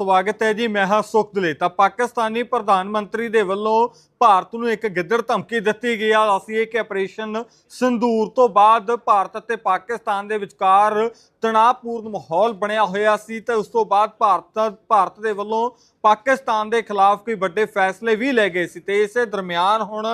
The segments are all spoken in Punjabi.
ਸਵਾਗਤ ਹੈ ਜੀ। ਮੈਂ ਹਾਂ ਸੁਖਦਲੇ। ਤਾਂ ਪਾਕਿਸਤਾਨੀ ਪ੍ਰਧਾਨ ਮੰਤਰੀ ਦੇ ਵੱਲੋਂ ਭਾਰਤ ਨੂੰ ਇੱਕ ਗਿੱਦੜ ਧਮਕੀ ਦਿੱਤੀ ਗਈ ਆ। ਅਸੀਂ ਇਹ ਕਿ ਆਪਰੇਸ਼ਨ ਸੰਦੂਰ ਤੋਂ ਬਾਅਦ ਭਾਰਤ ਅਤੇ ਪਾਕਿਸਤਾਨ ਦੇ ਵਿਚਕਾਰ ਤਣਾਅਪੂਰਨ ਮਾਹੌਲ ਬਣਿਆ ਹੋਇਆ ਸੀ ਤੇ ਉਸ ਤੋਂ ਬਾਅਦ ਭਾਰਤ ਭਾਰਤ ਦੇ ਵੱਲੋਂ ਪਾਕਿਸਤਾਨ ਦੇ ਖਿਲਾਫ ਕੋਈ ਵੱਡੇ ਫੈਸਲੇ ਵੀ ਲਏ ਗਏ ਸੀ ਤੇ ਇਸੇ ਦਰਮਿਆਨ ਹੁਣ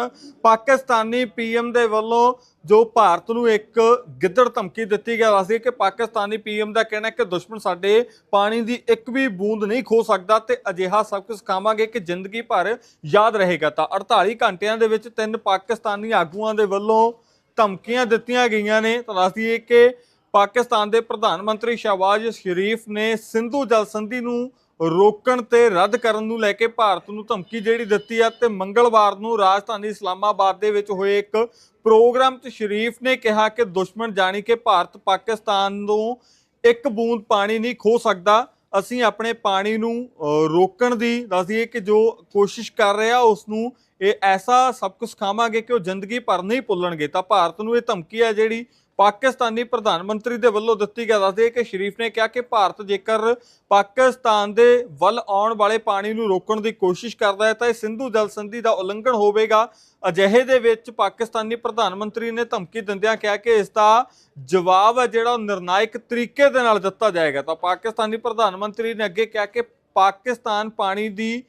ਪਾਕਿਸਤਾਨੀ ਪੀਐਮ ਦੇ ਵੱਲੋਂ ਜੋ ਭਾਰਤ ਨੂੰ ਇੱਕ ਗਿੱਦੜ ਧਮਕੀ ਦਿੱਤੀ ਗਿਆ ਸੀ ਕਿ ਪਾਕਿਸਤਾਨੀ ਪੀਐਮ ਦਾ ਕਹਿਣਾ ਹੈ ਕਿ ਦੁਸ਼ਮਣ ਸਾਡੇ ਪਾਣੀ ਦੀ ਇੱਕ ਵੀ ਬੂੰਦ ਨਹੀਂ ਖੋ ਸਕਦਾ ਤੇ ਅਜਿਹਾ ਸਭ ਕੁਝ ਖਾਵਾਂਗੇ ਕਿ ਜ਼ਿੰਦਗੀ ਭਰ ਯਾਦ ਰਹੇਗਾ ਤਾਂ। 48 ਘੰਟਿਆਂ ਦੇ ਵਿੱਚ ਤਿੰਨ ਪਾਕਿਸਤਾਨੀ ਆਗੂਆਂ ਦੇ ਵੱਲੋਂ ਧਮਕੀਆਂ ਦਿੱਤੀਆਂ ਗਈਆਂ ਨੇ। ਤਾਂ ਦੱਸਦੀ ਹੈ ਕਿ ਪਾਕਿਸਤਾਨ ਦੇ ਪ੍ਰਧਾਨ ਮੰਤਰੀ ਸ਼ਹਬਾਜ਼ ਸ਼ਰੀਫ ਨੇ ਸਿੰਧੂ ਜਲ ਸੰਧੀ ਨੂੰ ਰੋਕਣ ਤੇ ਰੱਦ ਕਰਨ ਨੂੰ ਲੈ ਕੇ ਭਾਰਤ ਨੂੰ ਧਮਕੀ ਜਿਹੜੀ ਦਿੱਤੀ ਆ ਤੇ ਮੰਗਲਵਾਰ ਨੂੰ ਰਾਜਧਾਨੀ ਇਸਲਾਮਾਬਾਦ ਦੇ ਵਿੱਚ ਹੋਏ ਇੱਕ ਪ੍ਰੋਗਰਾਮ 'ਚ ਸ਼ਰੀਫ ਨੇ ਕਿਹਾ ਕਿ ਦੁਸ਼ਮਣ ਜਾਣੀ ਕਿ ਭਾਰਤ ਪਾਕਿਸਤਾਨ ਨੂੰ ਇੱਕ ਬੂੰਦ ਪਾਣੀ ਨਹੀਂ ਖੋ ਸਕਦਾ। ਅਸੀਂ ਆਪਣੇ ਪਾਣੀ ਨੂੰ ਰੋਕਣ ਦੀ ਦੱਸਦੀਏ ਕਿ ਜੋ ਕੋਸ਼ਿਸ਼ ਕਰ ਰਿਹਾ ਉਸ ਨੂੰ ਇਹ ਐਸਾ ਸਭ ਕੁਝ ਖਾਵਾਂਗੇ ਕਿ ਉਹ ਜ਼ਿੰਦਗੀ ਭਰ ਨਹੀਂ ਭੁੱਲਣਗੇ। ਤਾਂ ਭਾਰਤ ਨੂੰ ਇਹ ਧਮਕੀ ਹੈ ਜਿਹੜੀ ਪਾਕਿਸਤਾਨੀ ਪ੍ਰਧਾਨ ਮੰਤਰੀ ਦੇ ਵੱਲੋਂ ਦਿੱਤੀ ਗਿਆ ਦੱਸਦੇ ਕਿ ਸ਼ਰੀਫ ਨੇ ਕਿਹਾ ਕਿ ਭਾਰਤ ਜੇਕਰ ਪਾਕਿਸਤਾਨ ਦੇ ਵੱਲ ਆਉਣ ਵਾਲੇ ਪਾਣੀ ਨੂੰ ਰੋਕਣ ਦੀ ਕੋਸ਼ਿਸ਼ ਕਰਦਾ ਹੈ, ਤਾਂ ਇਹ ਸਿੰਧੂ ਜਲ ਸੰਧੀ ਦਾ ਉਲੰਘਣ ਹੋਵੇਗਾ। ਅਜਿਹੇ ਦੇ ਵਿੱਚ ਪਾਕਿਸਤਾਨੀ ਪ੍ਰਧਾਨ ਮੰਤਰੀ ਨੇ ਧਮਕੀ ਦਿੰਦਿਆਂ ਕਿਹਾ ਕਿ ਇਸ ਦਾ ਜਵਾਬ ਹੈ ਜਿਹੜਾ ਉਹ ਨਿਰਣਾਇਕ ਤਰੀਕੇ ਦੇ ਨਾਲ ਦਿੱਤਾ ਜਾਏਗਾ। ਤਾਂ ਪਾਕਿਸਤਾਨੀ ਪ੍ਰਧਾਨ ਮੰਤਰੀ ਨੇ ਅੱਗੇ ਕਿਹਾ ਕਿ ਪਾਕਿਸਤਾਨ ਪਾਣੀ ਦੀ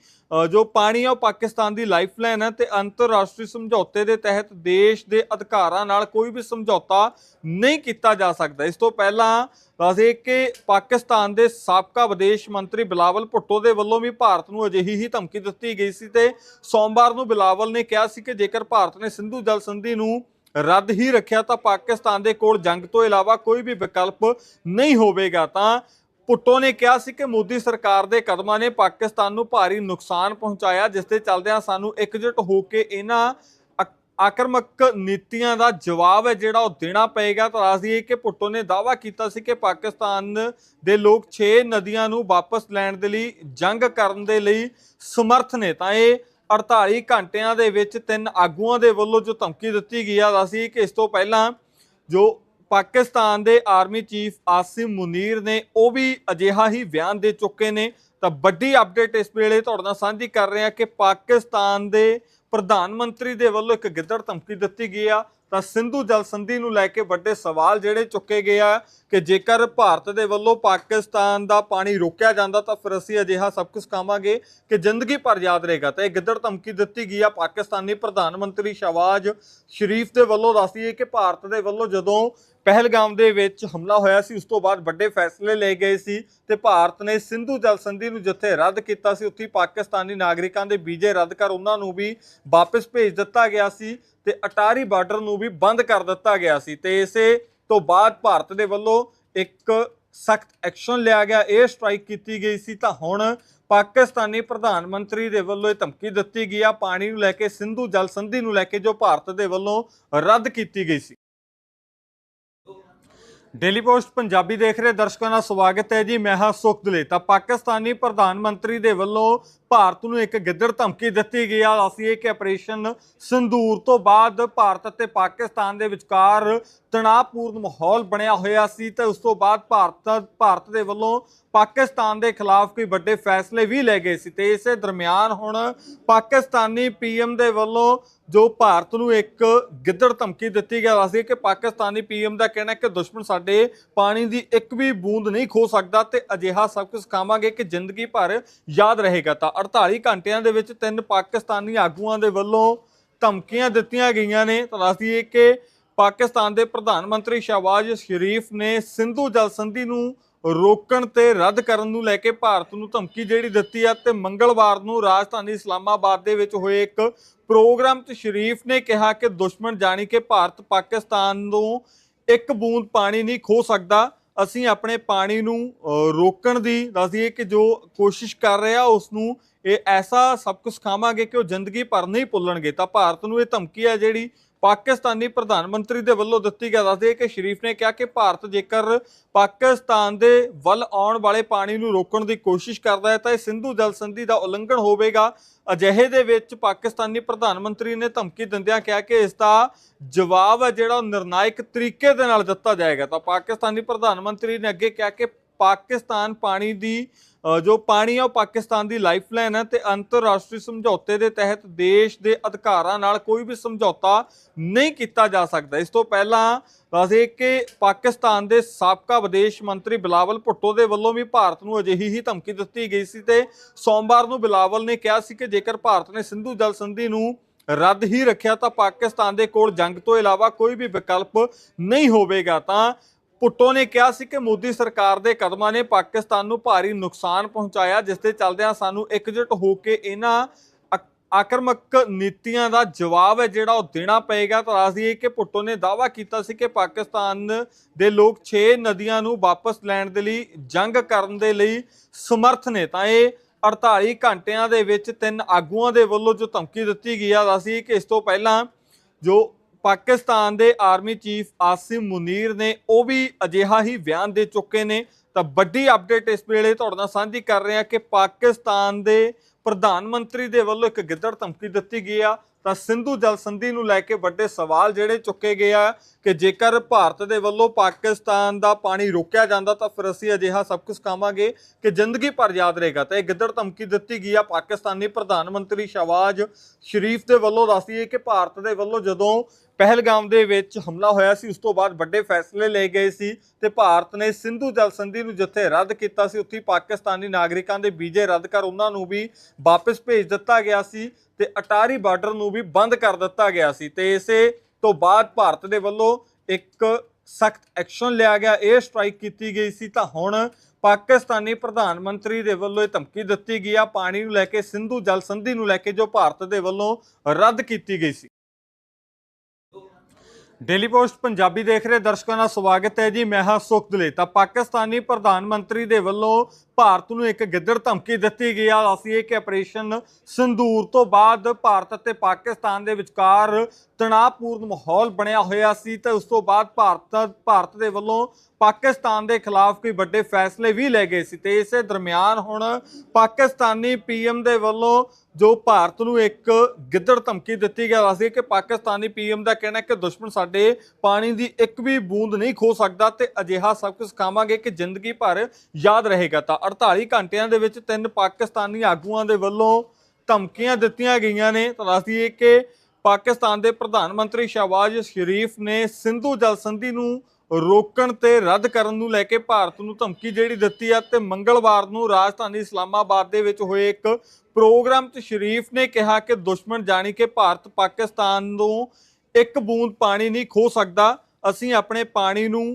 ਜੋ ਪਾਣੀ ਆ ਉਹ ਪਾਕਿਸਤਾਨ ਦੀ ਲਾਈਫਲਾਈਨ ਹੈ ਤੇ ਅੰਤਰਰਾਸ਼ਟਰੀ ਸਮਝੌਤੇ ਦੇ ਤਹਿਤ ਦੇਸ਼ ਦੇ ਅਧਿਕਾਰਾਂ ਨਾਲ ਕੋਈ ਵੀ ਸਮਝੌਤਾ ਨਹੀਂ ਕੀਤਾ ਜਾ ਸਕਦਾ। ਇਸ ਤੋਂ ਪਹਿਲਾਂ, ਦੱਸੇ ਕਿ ਪਾਕਿਸਤਾਨ ਦੇ ਸਾਬਕਾ ਵਿਦੇਸ਼ ਮੰਤਰੀ ਬਿਲਾਵਲ ਭੁੱਟੋ ਦੇ ਵੱਲੋਂ ਵੀ ਭਾਰਤ ਨੂੰ ਅਜਿਹੀ ਹੀ ਧਮਕੀ ਦਿੱਤੀ ਗਈ ਸੀ ਤੇ ਸੋਮਵਾਰ ਨੂੰ ਬਿਲਾਵਲ ਨੇ ਕਿਹਾ ਸੀ ਕਿ ਜੇਕਰ ਭਾਰਤ ਨੇ ਸਿੰਧੂ ਜਲ ਸੰਧੀ ਨੂੰ ਰੱਦ ਹੀ ਰੱਖਿਆ ਤਾਂ ਪਾਕਿਸਤਾਨ ਦੇ ਕੋਲ ਜੰਗ ਤੋਂ ਇਲਾਵਾ ਕੋਈ ਵੀ ਵਿਕਲਪ ਨਹੀਂ ਹੋਵੇਗਾ। ਤਾਂ ਪੁੱਟੋ ਨੇ ਕਿਹਾ ਸੀ ਕਿ ਮੋਦੀ ਸਰਕਾਰ ਦੇ ਕਦਮਾਂ ਨੇ ਪਾਕਿਸਤਾਨ ਨੂੰ ਭਾਰੀ ਨੁਕਸਾਨ ਪਹੁੰਚਾਇਆ, ਜਿਸ ਦੇ ਚੱਲਦਿਆਂ ਸਾਨੂੰ ਇਕਜੁੱਟ ਹੋ ਕੇ ਇਹਨਾਂ ਆਕ- ਆਕਰਮਕ ਨੀਤੀਆਂ ਦਾ ਜਵਾਬ ਹੈ, ਜਿਹੜਾ ਉਹ ਦੇਣਾ ਪਏਗਾ। ਤਾਂ ਦੱਸਦੀਏ ਕਿ ਪੁੱਟੋ ਨੇ ਦਾਅਵਾ ਕੀਤਾ ਸੀ ਕਿ ਪਾਕਿਸਤਾਨ ਦੇ ਲੋਕ 6 ਨਦੀਆਂ ਨੂੰ ਵਾਪਸ ਲੈਣ ਦੇ ਲਈ, ਜੰਗ ਕਰਨ ਦੇ ਲਈ ਸਮਰਥ ਨੇ। ਤਾਂ ਇਹ 48 ਘੰਟਿਆਂ ਦੇ ਵਿੱਚ ਤਿੰਨ ਆਗੂਆਂ ਦੇ ਵੱਲੋਂ ਜੋ ਧਮਕੀ ਦਿੱਤੀ ਗਈ ਆ ਅਸੀਂ ਕਿ ਇਸ ਤੋਂ ਪਹਿਲਾਂ ਜੋ ਪਾਕਿਸਤਾਨ ਦੇ ਆਰਮੀ ਚੀਫ ਆਸਿਮ ਮੁਨੀਰ ਨੇ ਉਹ ਵੀ ਅਜਿਹਾ ਹੀ ਬਿਆਨ ਦੇ ਚੁੱਕੇ ਨੇ। ਤਾਂ ਵੱਡੀ ਅਪਡੇਟ ਇਸ ਵੇਲੇ ਤੁਹਾਡੇ ਨਾਲ ਸਾਂਝੀ ਕਰ ਰਹੇ ਹਾਂ ਕਿ ਪਾਕਿਸਤਾਨ ਦੇ ਪ੍ਰਧਾਨ ਮੰਤਰੀ ਦੇ ਵੱਲੋਂ ਇੱਕ ਗਿੱਦੜ ਧਮਕੀ ਦਿੱਤੀ ਗਈ ਆ। ਤਾਂ ਸਿੰਧੂ ਜਲ ਸੰਧੀ ਨੂੰ ਲੈ ਕੇ ਵੱਡੇ ਸਵਾਲ ਜਿਹੜੇ ਚੁੱਕੇ ਗਏ ਆ ਕਿ ਜੇਕਰ ਭਾਰਤ ਦੇ ਵੱਲੋਂ ਪਾਕਿਸਤਾਨ ਦਾ ਪਾਣੀ ਰੋਕਿਆ ਜਾਂਦਾ ਤਾਂ ਫਿਰ ਅਸੀਂ ਅਜਿਹਾ ਸਭ ਕੁਝ ਖਾਵਾਂਗੇ ਕਿ ਜ਼ਿੰਦਗੀ ਭਰ ਯਾਦ ਰਹੇਗਾ। ਤਾਂ ਇਹ ਗਿੱਦੜ ਧਮਕੀ ਦਿੱਤੀ ਗਈ ਆ ਪਾਕਿਸਤਾਨੀ ਪ੍ਰਧਾਨ ਮੰਤਰੀ ਸ਼ਹਬਾਜ਼ ਸ਼ਰੀਫ ਦੇ ਵੱਲੋਂ। ਦੱਸਦੀ ਹੈ ਕਿ ਭਾਰਤ ਦੇ ਵੱਲੋਂ ਜਦੋਂ ਪਹਿਲਗਾਮ ਦੇ ਵਿੱਚ ਹਮਲਾ ਹੋਇਆ ਸੀ, ਉਸ ਤੋਂ ਬਾਅਦ ਵੱਡੇ ਫੈਸਲੇ ਲਏ ਗਏ ਸੀ ਤੇ ਭਾਰਤ ਨੇ ਸਿੰਧੂ ਜਲ ਸੰਧੀ ਨੂੰ ਜਿੱਥੇ ਰੱਦ ਕੀਤਾ ਸੀ, ਉੱਥੇ ਪਾਕਿਸਤਾਨੀ ਨਾਗਰਿਕਾਂ ਦੇ ਵੀਜ਼ੇ ਰੱਦ ਕਰ ਉਹਨਾਂ ਨੂੰ ਵੀ ਵਾਪਸ ਭੇਜ ਦਿੱਤਾ ਗਿਆ ਸੀ ਤੇ ਅਟਾਰੀ ਬਾਰਡਰ ਨੂੰ ਵੀ ਬੰਦ ਕਰ ਦਿੱਤਾ ਗਿਆ ਸੀ ਤੇ ਇਸੇ ਤੋਂ ਬਾਅਦ ਭਾਰਤ ਦੇ ਵੱਲੋਂ ਇੱਕ ਸਖਤ ਐਕਸ਼ਨ ਲਿਆ ਗਿਆ 에ਅਰ ਸਟ੍ਰਾਈਕ ਕੀਤੀ ਗਈ ਸੀ। ਤਾਂ ਹੁਣ ਪਾਕਿਸਤਾਨੀ ਪ੍ਰਧਾਨ ਮੰਤਰੀ ਦੇ ਵੱਲੋਂ ਇਹ ਧਮਕੀ ਦਿੱਤੀ ਗਈ ਆ, ਪਾਣੀ ਨੂੰ ਲੈ ਕੇ, ਸਿੰਧੂ ਜਲ ਸੰਧੀ ਨੂੰ ਲੈ ਕੇ ਜੋ ਭਾਰਤ ਦੇ ਵੱਲੋਂ ਰੱਦ ਕੀਤੀ ਗਈ ਸੀ। ਡੇਲੀ ਪੋਸਟ ਪੰਜਾਬੀ ਦੇਖ ਰਹੇ ਦਰਸ਼ਕਾਂ ਦਾ ਸਵਾਗਤ ਹੈ ਜੀ। ਮੈਂ ਹਾਂ ਸੁਖਦਲੇ। ਤਾਂ ਪਾਕਿਸਤਾਨੀ ਪ੍ਰਧਾਨ ਮੰਤਰੀ ਦੇ ਵੱਲੋਂ ਭਾਰਤ ਨੂੰ ਇੱਕ ਗਿੱਦੜ ਧਮਕੀ ਦਿੱਤੀ ਗਈ ਆ। ਅਸੀਂ ਇਹ ਕਿ ਆਪਰੇਸ਼ਨ ਸੰਦੂਰ ਤੋਂ ਬਾਅਦ ਭਾਰਤ ਅਤੇ ਪਾਕਿਸਤਾਨ ਦੇ ਵਿਚਕਾਰ ਤਣਾਅਪੂਰਨ ਮਾਹੌਲ ਬਣਿਆ ਹੋਇਆ ਸੀ ਤੇ ਉਸ ਤੋਂ ਬਾਅਦ ਭਾਰਤ ਭਾਰਤ ਦੇ ਵੱਲੋਂ ਪਾਕਿਸਤਾਨ ਦੇ ਖਿਲਾਫ ਕੋਈ ਵੱਡੇ ਫੈਸਲੇ ਵੀ ਲਏ ਗਏ ਸੀ ਤੇ ਇਸੇ ਦਰਮਿਆਨ ਹੁਣ ਪਾਕਿਸਤਾਨੀ ਪੀਐਮ ਦੇ ਵੱਲੋਂ ਜੋ ਭਾਰਤ ਨੂੰ ਇੱਕ ਗਿੱਦੜ ਧਮਕੀ ਦਿੱਤੀ ਗਿਆ ਸੀ ਕਿ ਪਾਕਿਸਤਾਨੀ ਪੀਐਮ ਦਾ ਕਹਿਣਾ ਹੈ ਕਿ ਦੁਸ਼ਮਣ ਸਾਡੇ ਪਾਣੀ ਦੀ ਇੱਕ ਵੀ ਬੂੰਦ ਨਹੀਂ ਖੋ ਸਕਦਾ ਤੇ ਅਜਿਹਾ ਸਭ ਕੁਝ ਖਾਵਾਂਗੇ ਕਿ ਜ਼ਿੰਦਗੀ ਭਰ ਯਾਦ ਰਹੇਗਾ ਤਾਂ। 48 ਘੰਟਿਆਂ ਦੇ ਵਿੱਚ ਤਿੰਨ ਪਾਕਿਸਤਾਨੀ ਆਗੂਆਂ ਦੇ ਵੱਲੋਂ ਧਮਕੀਆਂ ਦਿੱਤੀਆਂ ਗਈਆਂ ਨੇ। ਤਾਂ ਦੱਸਦੀਏ ਕਿ ਪਾਕਿਸਤਾਨ ਦੇ ਪ੍ਰਧਾਨ ਮੰਤਰੀ ਸ਼ਹਬਾਜ਼ ਸ਼ਰੀਫ ਨੇ ਸਿੰਧੂ ਜਲ ਸੰਧੀ ਨੂੰ ਰੋਕਣ ਤੇ ਰੱਦ ਕਰਨ ਨੂੰ ਲੈ ਕੇ ਭਾਰਤ ਨੂੰ ਧਮਕੀ ਜਿਹੜੀ ਦਿੱਤੀ ਆ ਤੇ ਮੰਗਲਵਾਰ ਨੂੰ ਰਾਜਧਾਨੀ ਇਸਲਾਮਾਬਾਦ ਦੇ ਵਿੱਚ ਹੋਏ ਇੱਕ ਪ੍ਰੋਗਰਾਮ 'ਚ ਸ਼ਰੀਫ ਨੇ ਕਿਹਾ ਕਿ ਦੁਸ਼ਮਣ ਜਾਣੀ ਕਿ ਭਾਰਤ ਪਾਕਿਸਤਾਨ ਨੂੰ ਇੱਕ ਬੂੰਦ ਪਾਣੀ ਨਹੀਂ ਖੋ ਸਕਦਾ। ਅਸੀਂ ਆਪਣੇ ਪਾਣੀ ਨੂੰ ਰੋਕਣ ਦੀ ਦੱਸਦੀਏ ਕਿ ਜੋ ਕੋਸ਼ਿਸ਼ ਕਰ ਰਿਹਾ ਉਸ ਨੂੰ ਇਹ ਐਸਾ ਸਭ ਕੁਝ ਖਾਵਾਂਗੇ ਕਿ ਉਹ ਜ਼ਿੰਦਗੀ ਭਰ ਨਹੀਂ ਭੁੱਲਣਗੇ। ਤਾਂ ਭਾਰਤ ਨੂੰ ਇਹ ਧਮਕੀ ਹੈ ਜਿਹੜੀ ਪਾਕਿਸਤਾਨੀ ਪ੍ਰਧਾਨ ਮੰਤਰੀ ਦੇ ਵੱਲੋਂ ਦਿੱਤੀ ਗਿਆ ਦੱਸਦੇ ਕਿ ਸ਼ਰੀਫ ਨੇ ਕਿਹਾ ਕਿ ਭਾਰਤ ਜੇਕਰ ਪਾਕਿਸਤਾਨ ਦੇ ਵੱਲ ਆਉਣ ਵਾਲੇ ਪਾਣੀ ਨੂੰ ਰੋਕਣ ਦੀ ਕੋਸ਼ਿਸ਼ ਕਰਦਾ ਹੈ ਤਾਂ ਇਹ ਸਿੰਧੂ ਜਲ ਸੰਧੀ ਦਾ ਉਲੰਘਣ ਹੋਵੇਗਾ। ਅਜਿਹੇ ਦੇ ਵਿੱਚ ਪਾਕਿਸਤਾਨੀ ਪ੍ਰਧਾਨ ਮੰਤਰੀ ਨੇ ਧਮਕੀ ਦਿੰਦਿਆਂ ਕਿਹਾ ਕਿ ਇਸ ਦਾ ਜਵਾਬ ਹੈ ਜਿਹੜਾ ਉਹ ਨਿਰਣਾਇਕ ਤਰੀਕੇ ਦੇ ਨਾਲ ਦਿੱਤਾ ਜਾਏਗਾ। ਤਾਂ ਪਾਕਿਸਤਾਨੀ ਪ੍ਰਧਾਨ ਮੰਤਰੀ ਨੇ ਅੱਗੇ ਕਿਹਾ ਕਿ ਪਾਕਿਸਤਾਨ ਪਾਣੀ ਦੀ ਜੋ ਪਾਣੀ ਆ ਉਹ ਪਾਕਿਸਤਾਨ ਦੀ ਲਾਈਫਲਾਈਨ ਹੈ ਤੇ ਅੰਤਰਰਾਸ਼ਟਰੀ ਸਮਝੌਤੇ ਦੇ ਤਹਿਤ ਦੇਸ਼ ਦੇ ਅਧਿਕਾਰਾਂ ਨਾਲ ਕੋਈ ਵੀ ਸਮਝੌਤਾ ਨਹੀਂ ਕੀਤਾ ਜਾ ਸਕਦਾ। ਇਸ ਤੋਂ ਪਹਿਲਾਂ ਦੱਸਦੇ ਕਿ ਪਾਕਿਸਤਾਨ ਦੇ ਸਾਬਕਾ ਵਿਦੇਸ਼ ਮੰਤਰੀ ਬਿਲਾਵਲ ਭੁੱਟੋ ਦੇ ਵੱਲੋਂ ਵੀ ਭਾਰਤ ਨੂੰ ਅਜਿਹੀ ਹੀ ਧਮਕੀ ਦਿੱਤੀ ਗਈ ਸੀ ਤੇ ਸੋਮਵਾਰ ਨੂੰ ਬਿਲਾਵਲ ਨੇ ਕਿਹਾ ਸੀ ਕਿ ਜੇਕਰ ਭਾਰਤ ਨੇ ਸਿੰਧੂ ਜਲ ਸੰਧੀ ਨੂੰ ਰੱਦ ਹੀ ਰੱਖਿਆ ਤਾਂ ਪਾਕਿਸਤਾਨ ਦੇ ਕੋਲ ਜੰਗ ਤੋਂ ਇਲਾਵਾ ਕੋਈ ਵੀ ਵਿਕਲਪ ਨਹੀਂ ਹੋਵੇਗਾ। ਤਾਂ ਪੁੱਟੋ ਨੇ ਕਿਹਾ ਸੀ ਕਿ ਮੋਦੀ ਸਰਕਾਰ ਦੇ ਕਦਮਾਂ ਨੇ ਪਾਕਿਸਤਾਨ ਨੂੰ ਭਾਰੀ ਨੁਕਸਾਨ ਪਹੁੰਚਾਇਆ, ਜਿਸ ਦੇ ਚੱਲਦਿਆਂ ਸਾਨੂੰ ਇਕਜੁੱਟ ਹੋ ਕੇ ਇਹਨਾਂ ਆਕ- ਆਕਰਮਕ ਨੀਤੀਆਂ ਦਾ ਜਵਾਬ ਹੈ, ਜਿਹੜਾ ਉਹ ਦੇਣਾ ਪਏਗਾ। ਤਾਂ ਦੱਸ ਦਈਏ ਕਿ ਪੁੱਟੋ ਨੇ ਦਾਅਵਾ ਕੀਤਾ ਸੀ ਕਿ ਪਾਕਿਸਤਾਨ ਦੇ ਲੋਕ 6 ਨਦੀਆਂ ਨੂੰ ਵਾਪਸ ਲੈਣ ਦੇ ਲਈ ਜੰਗ ਕਰਨ ਦੇ ਲਈ ਸਮਰਥ ਨੇ। ਤਾਂ ਇਹ 48 ਘੰਟਿਆਂ ਦੇ ਵਿੱਚ ਤਿੰਨ ਆਗੂਆਂ ਦੇ ਵੱਲੋਂ ਜੋ ਧਮਕੀ ਦਿੱਤੀ ਗਈ ਆ, ਦੱਸੀ ਕਿ ਇਸ ਤੋਂ ਪਹਿਲਾਂ ਜੋ ਪਾਕਿਸਤਾਨ ਦੇ ਆਰਮੀ ਚੀਫ ਆਸਿਮ ਮੁਨੀਰ ਨੇ ਉਹ ਵੀ ਅਜਿਹਾ ਹੀ ਬਿਆਨ ਦੇ ਚੁੱਕੇ ਨੇ। ਤਾਂ ਵੱਡੀ ਅਪਡੇਟ ਇਸ ਵੇਲੇ ਤੁਹਾਡੇ ਨਾਲ ਸਾਂਝੀ ਕਰ ਰਹੇ ਹਾਂ ਕਿ ਪਾਕਿਸਤਾਨ ਦੇ ਪ੍ਰਧਾਨ ਮੰਤਰੀ ਦੇ ਵੱਲੋਂ ਇੱਕ ਗਿੱਦੜ ਧਮਕੀ ਦਿੱਤੀ ਗਈ ਆ। ਤਾਂ ਸਿੰਧੂ ਜਲ ਸੰਧੀ ਨੂੰ ਲੈ ਕੇ ਵੱਡੇ ਸਵਾਲ ਜਿਹੜੇ ਚੁੱਕੇ ਗਏ ਆ ਕਿ ਜੇਕਰ ਭਾਰਤ ਦੇ ਵੱਲੋਂ ਪਾਕਿਸਤਾਨ ਦਾ ਪਾਣੀ ਰੋਕਿਆ ਜਾਂਦਾ ਤਾਂ ਫਿਰ ਅਸੀਂ ਅਜਿਹਾ ਸਭ ਕੁਝ ਕਾਵਾਂਗੇ ਕਿ ਜ਼ਿੰਦਗੀ ਭਰ ਯਾਦ ਰਹੇਗਾ। ਤਾਂ ਇਹ ਗਿੱਦੜ ਧਮਕੀ ਦਿੱਤੀ ਗਈ ਆ ਪਾਕਿਸਤਾਨੀ ਪ੍ਰਧਾਨ ਮੰਤਰੀ ਸ਼ਹਬਾਜ਼ ਸ਼ਰੀਫ ਦੇ ਵੱਲੋਂ। ਦੱਸਦੀ ਹੈ ਕਿ ਭਾਰਤ ਦੇ ਵੱਲੋਂ ਜਦੋਂ ਪਹਿਲਗਾਮ ਦੇ ਵਿੱਚ ਹਮਲਾ ਹੋਇਆ ਸੀ, ਉਸ ਤੋਂ ਬਾਅਦ ਵੱਡੇ ਫੈਸਲੇ ਲਏ ਗਏ ਸੀ ਤੇ ਭਾਰਤ ਨੇ ਸਿੰਧੂ ਜਲ ਸੰਧੀ ਨੂੰ ਜਿੱਥੇ ਰੱਦ ਕੀਤਾ ਸੀ, ਉੱਥੇ ਪਾਕਿਸਤਾਨੀ ਨਾਗਰਿਕਾਂ ਦੇ ਵੀਜ਼ੇ ਰੱਦ ਕਰ ਉਹਨਾਂ ਨੂੰ ਵੀ ਵਾਪਸ ਭੇਜ ਦਿੱਤਾ ਗਿਆ ਸੀ ਤੇ ਅਟਾਰੀ ਬਾਰਡਰ ਨੂੰ ਵੀ ਬੰਦ ਕਰ ਦਿੱਤਾ ਗਿਆ ਸੀ ਤੇ ਇਸੇ ਤੋਂ ਬਾਅਦ ਭਾਰਤ ਦੇ ਵੱਲੋਂ ਇੱਕ ਸਖਤ ਐਕਸ਼ਨ ਲਿਆ ਗਿਆ 에ਅਰ ਸਟ੍ਰਾਈਕ ਕੀਤੀ ਗਈ ਸੀ। ਤਾਂ ਹੁਣ ਪਾਕਿਸਤਾਨੀ ਪ੍ਰਧਾਨ ਮੰਤਰੀ ਦੇ ਵੱਲੋਂ ਇਹ ਧਮਕੀ ਦਿੱਤੀ ਗਈ ਆ, ਪਾਣੀ ਨੂੰ ਲੈ ਕੇ, ਸਿੰਧੂ ਜਲ ਸੰਧੀ ਨੂੰ ਲੈ ਕੇ ਜੋ ਭਾਰਤ ਦੇ ਵੱਲੋਂ ਰੱਦ ਕੀਤੀ ਗਈ ਸੀ। ਡੇਲੀ ਪੋਸਟ ਪੰਜਾਬੀ ਦੇਖ ਰਹੇ ਦਰਸ਼ਕਾਂ ਦਾ ਸਵਾਗਤ ਹੈ ਜੀ। ਮੈਂ ਹਾਂ ਸੁਖਦਲੇ। ਤਾਂ ਪਾਕਿਸਤਾਨੀ ਪ੍ਰਧਾਨ ਮੰਤਰੀ ਦੇ ਵੱਲੋਂ ਭਾਰਤ ਨੂੰ ਇੱਕ ਗਿੱਦੜ ਧਮਕੀ ਦਿੱਤੀ ਗਈ ਆ। ਅਸੀਂ ਇਹ ਕਿ ਆਪਰੇਸ਼ਨ ਸੰਦੂਰ ਤੋਂ ਬਾਅਦ ਭਾਰਤ ਅਤੇ ਪਾਕਿਸਤਾਨ ਦੇ ਵਿਚਕਾਰ ਤਣਾਅਪੂਰਨ ਮਾਹੌਲ ਬਣਿਆ ਹੋਇਆ ਸੀ ਤੇ ਉਸ ਤੋਂ ਬਾਅਦ ਭਾਰਤ ਭਾਰਤ ਦੇ ਵੱਲੋਂ ਪਾਕਿਸਤਾਨ ਦੇ ਖਿਲਾਫ ਕੋਈ ਵੱਡੇ ਫੈਸਲੇ ਵੀ ਲਏ ਗਏ ਸੀ ਤੇ ਇਸੇ ਦਰਮਿਆਨ ਹੁਣ ਪਾਕਿਸਤਾਨੀ ਪੀਐਮ ਦੇ ਵੱਲੋਂ ਜੋ ਭਾਰਤ ਨੂੰ ਇੱਕ ਗਿੱਦੜ ਧਮਕੀ ਦਿੱਤੀ ਗਿਆ ਸੀ ਕਿ ਪਾਕਿਸਤਾਨੀ ਪੀਐਮ ਦਾ ਕਹਿਣਾ ਹੈ ਕਿ ਦੁਸ਼ਮਣ ਸਾਡੇ ਪਾਣੀ ਦੀ ਇੱਕ ਵੀ ਬੂੰਦ ਨਹੀਂ ਖੋ ਸਕਦਾ ਤੇ ਅਜਿਹਾ ਸਭ ਕੁਝ ਖਾਵਾਂਗੇ ਕਿ ਜ਼ਿੰਦਗੀ ਭਰ ਯਾਦ ਰਹੇਗਾ ਤਾਂ। 48 ਘੰਟਿਆਂ ਦੇ ਵਿੱਚ ਤਿੰਨ ਪਾਕਿਸਤਾਨੀ ਆਗੂਆਂ ਦੇ ਵੱਲੋਂ ਧਮਕੀਆਂ ਦਿੱਤੀਆਂ ਗਈਆਂ ਨੇ। ਤਾਂ ਦੱਸ ਦਈਏ ਕਿ ਪਾਕਿਸਤਾਨ ਦੇ ਪ੍ਰਧਾਨ ਮੰਤਰੀ ਸ਼ਹਬਾਜ਼ ਸ਼ਰੀਫ ਨੇ ਸਿੰਧੂ ਜਲ ਸੰਧੀ ਨੂੰ ਰੋਕਣ ਤੇ ਰੱਦ ਕਰਨ ਨੂੰ ਲੈ ਕੇ ਭਾਰਤ ਨੂੰ ਧਮਕੀ ਜਿਹੜੀ ਦਿੱਤੀ ਆ ਤੇ ਮੰਗਲਵਾਰ ਨੂੰ ਰਾਜਧਾਨੀ ਇਸਲਾਮਾਬਾਦ ਦੇ ਵਿੱਚ ਹੋਏ ਇੱਕ ਪ੍ਰੋਗਰਾਮ 'ਚ ਸ਼ਰੀਫ ਨੇ ਕਿਹਾ ਕਿ ਦੁਸ਼ਮਣ ਜਾਣੀ ਕਿ ਭਾਰਤ ਪਾਕਿਸਤਾਨ ਨੂੰ ਇੱਕ ਬੂੰਦ ਪਾਣੀ ਨਹੀਂ ਖੋ ਸਕਦਾ। ਅਸੀਂ ਆਪਣੇ ਪਾਣੀ ਨੂੰ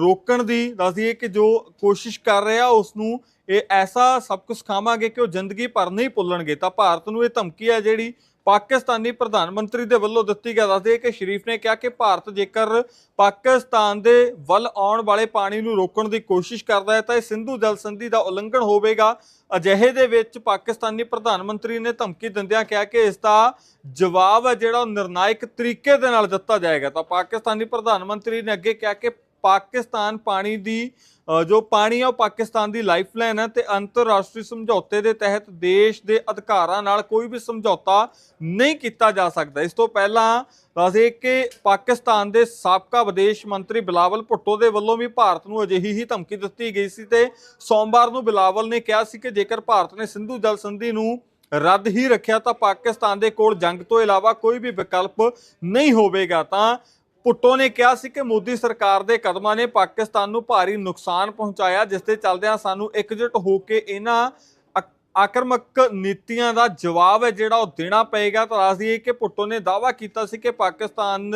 ਰੋਕਣ ਦੀ ਦੱਸਦੀਏ ਕਿ ਜੋ ਕੋਸ਼ਿਸ਼ ਕਰ ਰਿਹਾ ਉਸ ਨੂੰ ਇਹ ਐਸਾ ਸਭ ਕੁਝ ਖਾਵਾਂਗੇ ਕਿ ਉਹ ਜ਼ਿੰਦਗੀ ਭਰ ਨਹੀਂ ਭੁੱਲਣਗੇ। ਤਾਂ ਭਾਰਤ ਨੂੰ ਇਹ ਧਮਕੀ ਹੈ ਜਿਹੜੀ ਪਾਕਿਸਤਾਨੀ ਪ੍ਰਧਾਨ ਮੰਤਰੀ ਦੇ ਵੱਲੋਂ ਦਿੱਤੀ ਗਿਆ ਦੱਸਦੇ ਕਿ ਸ਼ਰੀਫ ਨੇ ਕਿਹਾ ਕਿ ਭਾਰਤ ਜੇਕਰ ਪਾਕਿਸਤਾਨ ਦੇ ਵੱਲ ਆਉਣ ਵਾਲੇ ਪਾਣੀ ਨੂੰ ਰੋਕਣ ਦੀ ਕੋਸ਼ਿਸ਼ ਕਰਦਾ ਹੈ, ਤਾਂ ਇਹ ਸਿੰਧੂ ਜਲ ਸੰਧੀ ਦਾ ਉਲੰਘਣ ਹੋਵੇਗਾ। ਅਜਿਹੇ ਦੇ ਵਿੱਚ ਪਾਕਿਸਤਾਨੀ ਪ੍ਰਧਾਨ ਮੰਤਰੀ ਨੇ ਧਮਕੀ ਦਿੰਦਿਆਂ ਕਿਹਾ ਕਿ ਇਸ ਦਾ ਜਵਾਬ ਹੈ ਜਿਹੜਾ ਉਹ ਨਿਰਣਾਇਕ ਤਰੀਕੇ ਦੇ ਨਾਲ ਦਿੱਤਾ ਜਾਏਗਾ। ਤਾਂ ਪਾਕਿਸਤਾਨੀ ਪ੍ਰਧਾਨ ਮੰਤਰੀ ਨੇ ਅੱਗੇ ਕਿਹਾ ਕਿ ਪਾਕਿਸਤਾਨ ਪਾਣੀ ਦੀ ਜੋ ਪਾਣੀ ਆ ਉਹ ਪਾਕਿਸਤਾਨ ਦੀ ਲਾਈਫਲਾਈਨ ਹੈ ਤੇ ਅੰਤਰਰਾਸ਼ਟਰੀ ਸਮਝੌਤੇ ਦੇ ਤਹਿਤ ਦੇਸ਼ ਦੇ ਅਧਿਕਾਰਾਂ ਨਾਲ ਕੋਈ ਵੀ ਸਮਝੌਤਾ ਨਹੀਂ ਕੀਤਾ ਜਾ ਸਕਦਾ। ਇਸ ਤੋਂ ਪਹਿਲਾਂ ਦੱਸਦੇ ਕਿ ਪਾਕਿਸਤਾਨ ਦੇ ਸਾਬਕਾ ਵਿਦੇਸ਼ ਮੰਤਰੀ ਬਿਲਾਵਲ ਭੁੱਟੋ ਦੇ ਵੱਲੋਂ ਵੀ ਭਾਰਤ ਨੂੰ ਅਜਿਹੀ ਹੀ ਧਮਕੀ ਦਿੱਤੀ ਗਈ ਸੀ ਤੇ ਸੋਮਵਾਰ ਨੂੰ ਬਿਲਾਵਲ ਨੇ ਕਿਹਾ ਸੀ ਕਿ ਜੇਕਰ ਭਾਰਤ ਨੇ ਸਿੰਧੂ ਜਲ ਸੰਧੀ ਨੂੰ ਰੱਦ ਹੀ ਰੱਖਿਆ ਤਾਂ ਪਾਕਿਸਤਾਨ ਦੇ ਕੋਲ ਜੰਗ ਤੋਂ ਇਲਾਵਾ ਕੋਈ ਵੀ ਵਿਕਲਪ ਨਹੀਂ ਹੋਵੇਗਾ। ਤਾਂ ਪੁੱਟੋ ਨੇ ਕਿਹਾ ਸੀ ਕਿ ਮੋਦੀ ਸਰਕਾਰ ਦੇ ਕਦਮਾਂ ਨੇ ਪਾਕਿਸਤਾਨ ਨੂੰ ਭਾਰੀ ਨੁਕਸਾਨ ਪਹੁੰਚਾਇਆ, ਜਿਸ ਦੇ ਚੱਲਦਿਆਂ ਸਾਨੂੰ ਇਕਜੁੱਟ ਹੋ ਕੇ ਇਹਨਾਂ ਆਕ- ਆਕਰਮਕ ਨੀਤੀਆਂ ਦਾ ਜਵਾਬ ਹੈ, ਜਿਹੜਾ ਉਹ ਦੇਣਾ ਪਏਗਾ। ਤਾਂ ਦੱਸ ਦਈਏ ਕਿ ਪੁੱਟੋ ਨੇ ਦਾਅਵਾ ਕੀਤਾ ਸੀ ਕਿ ਪਾਕਿਸਤਾਨ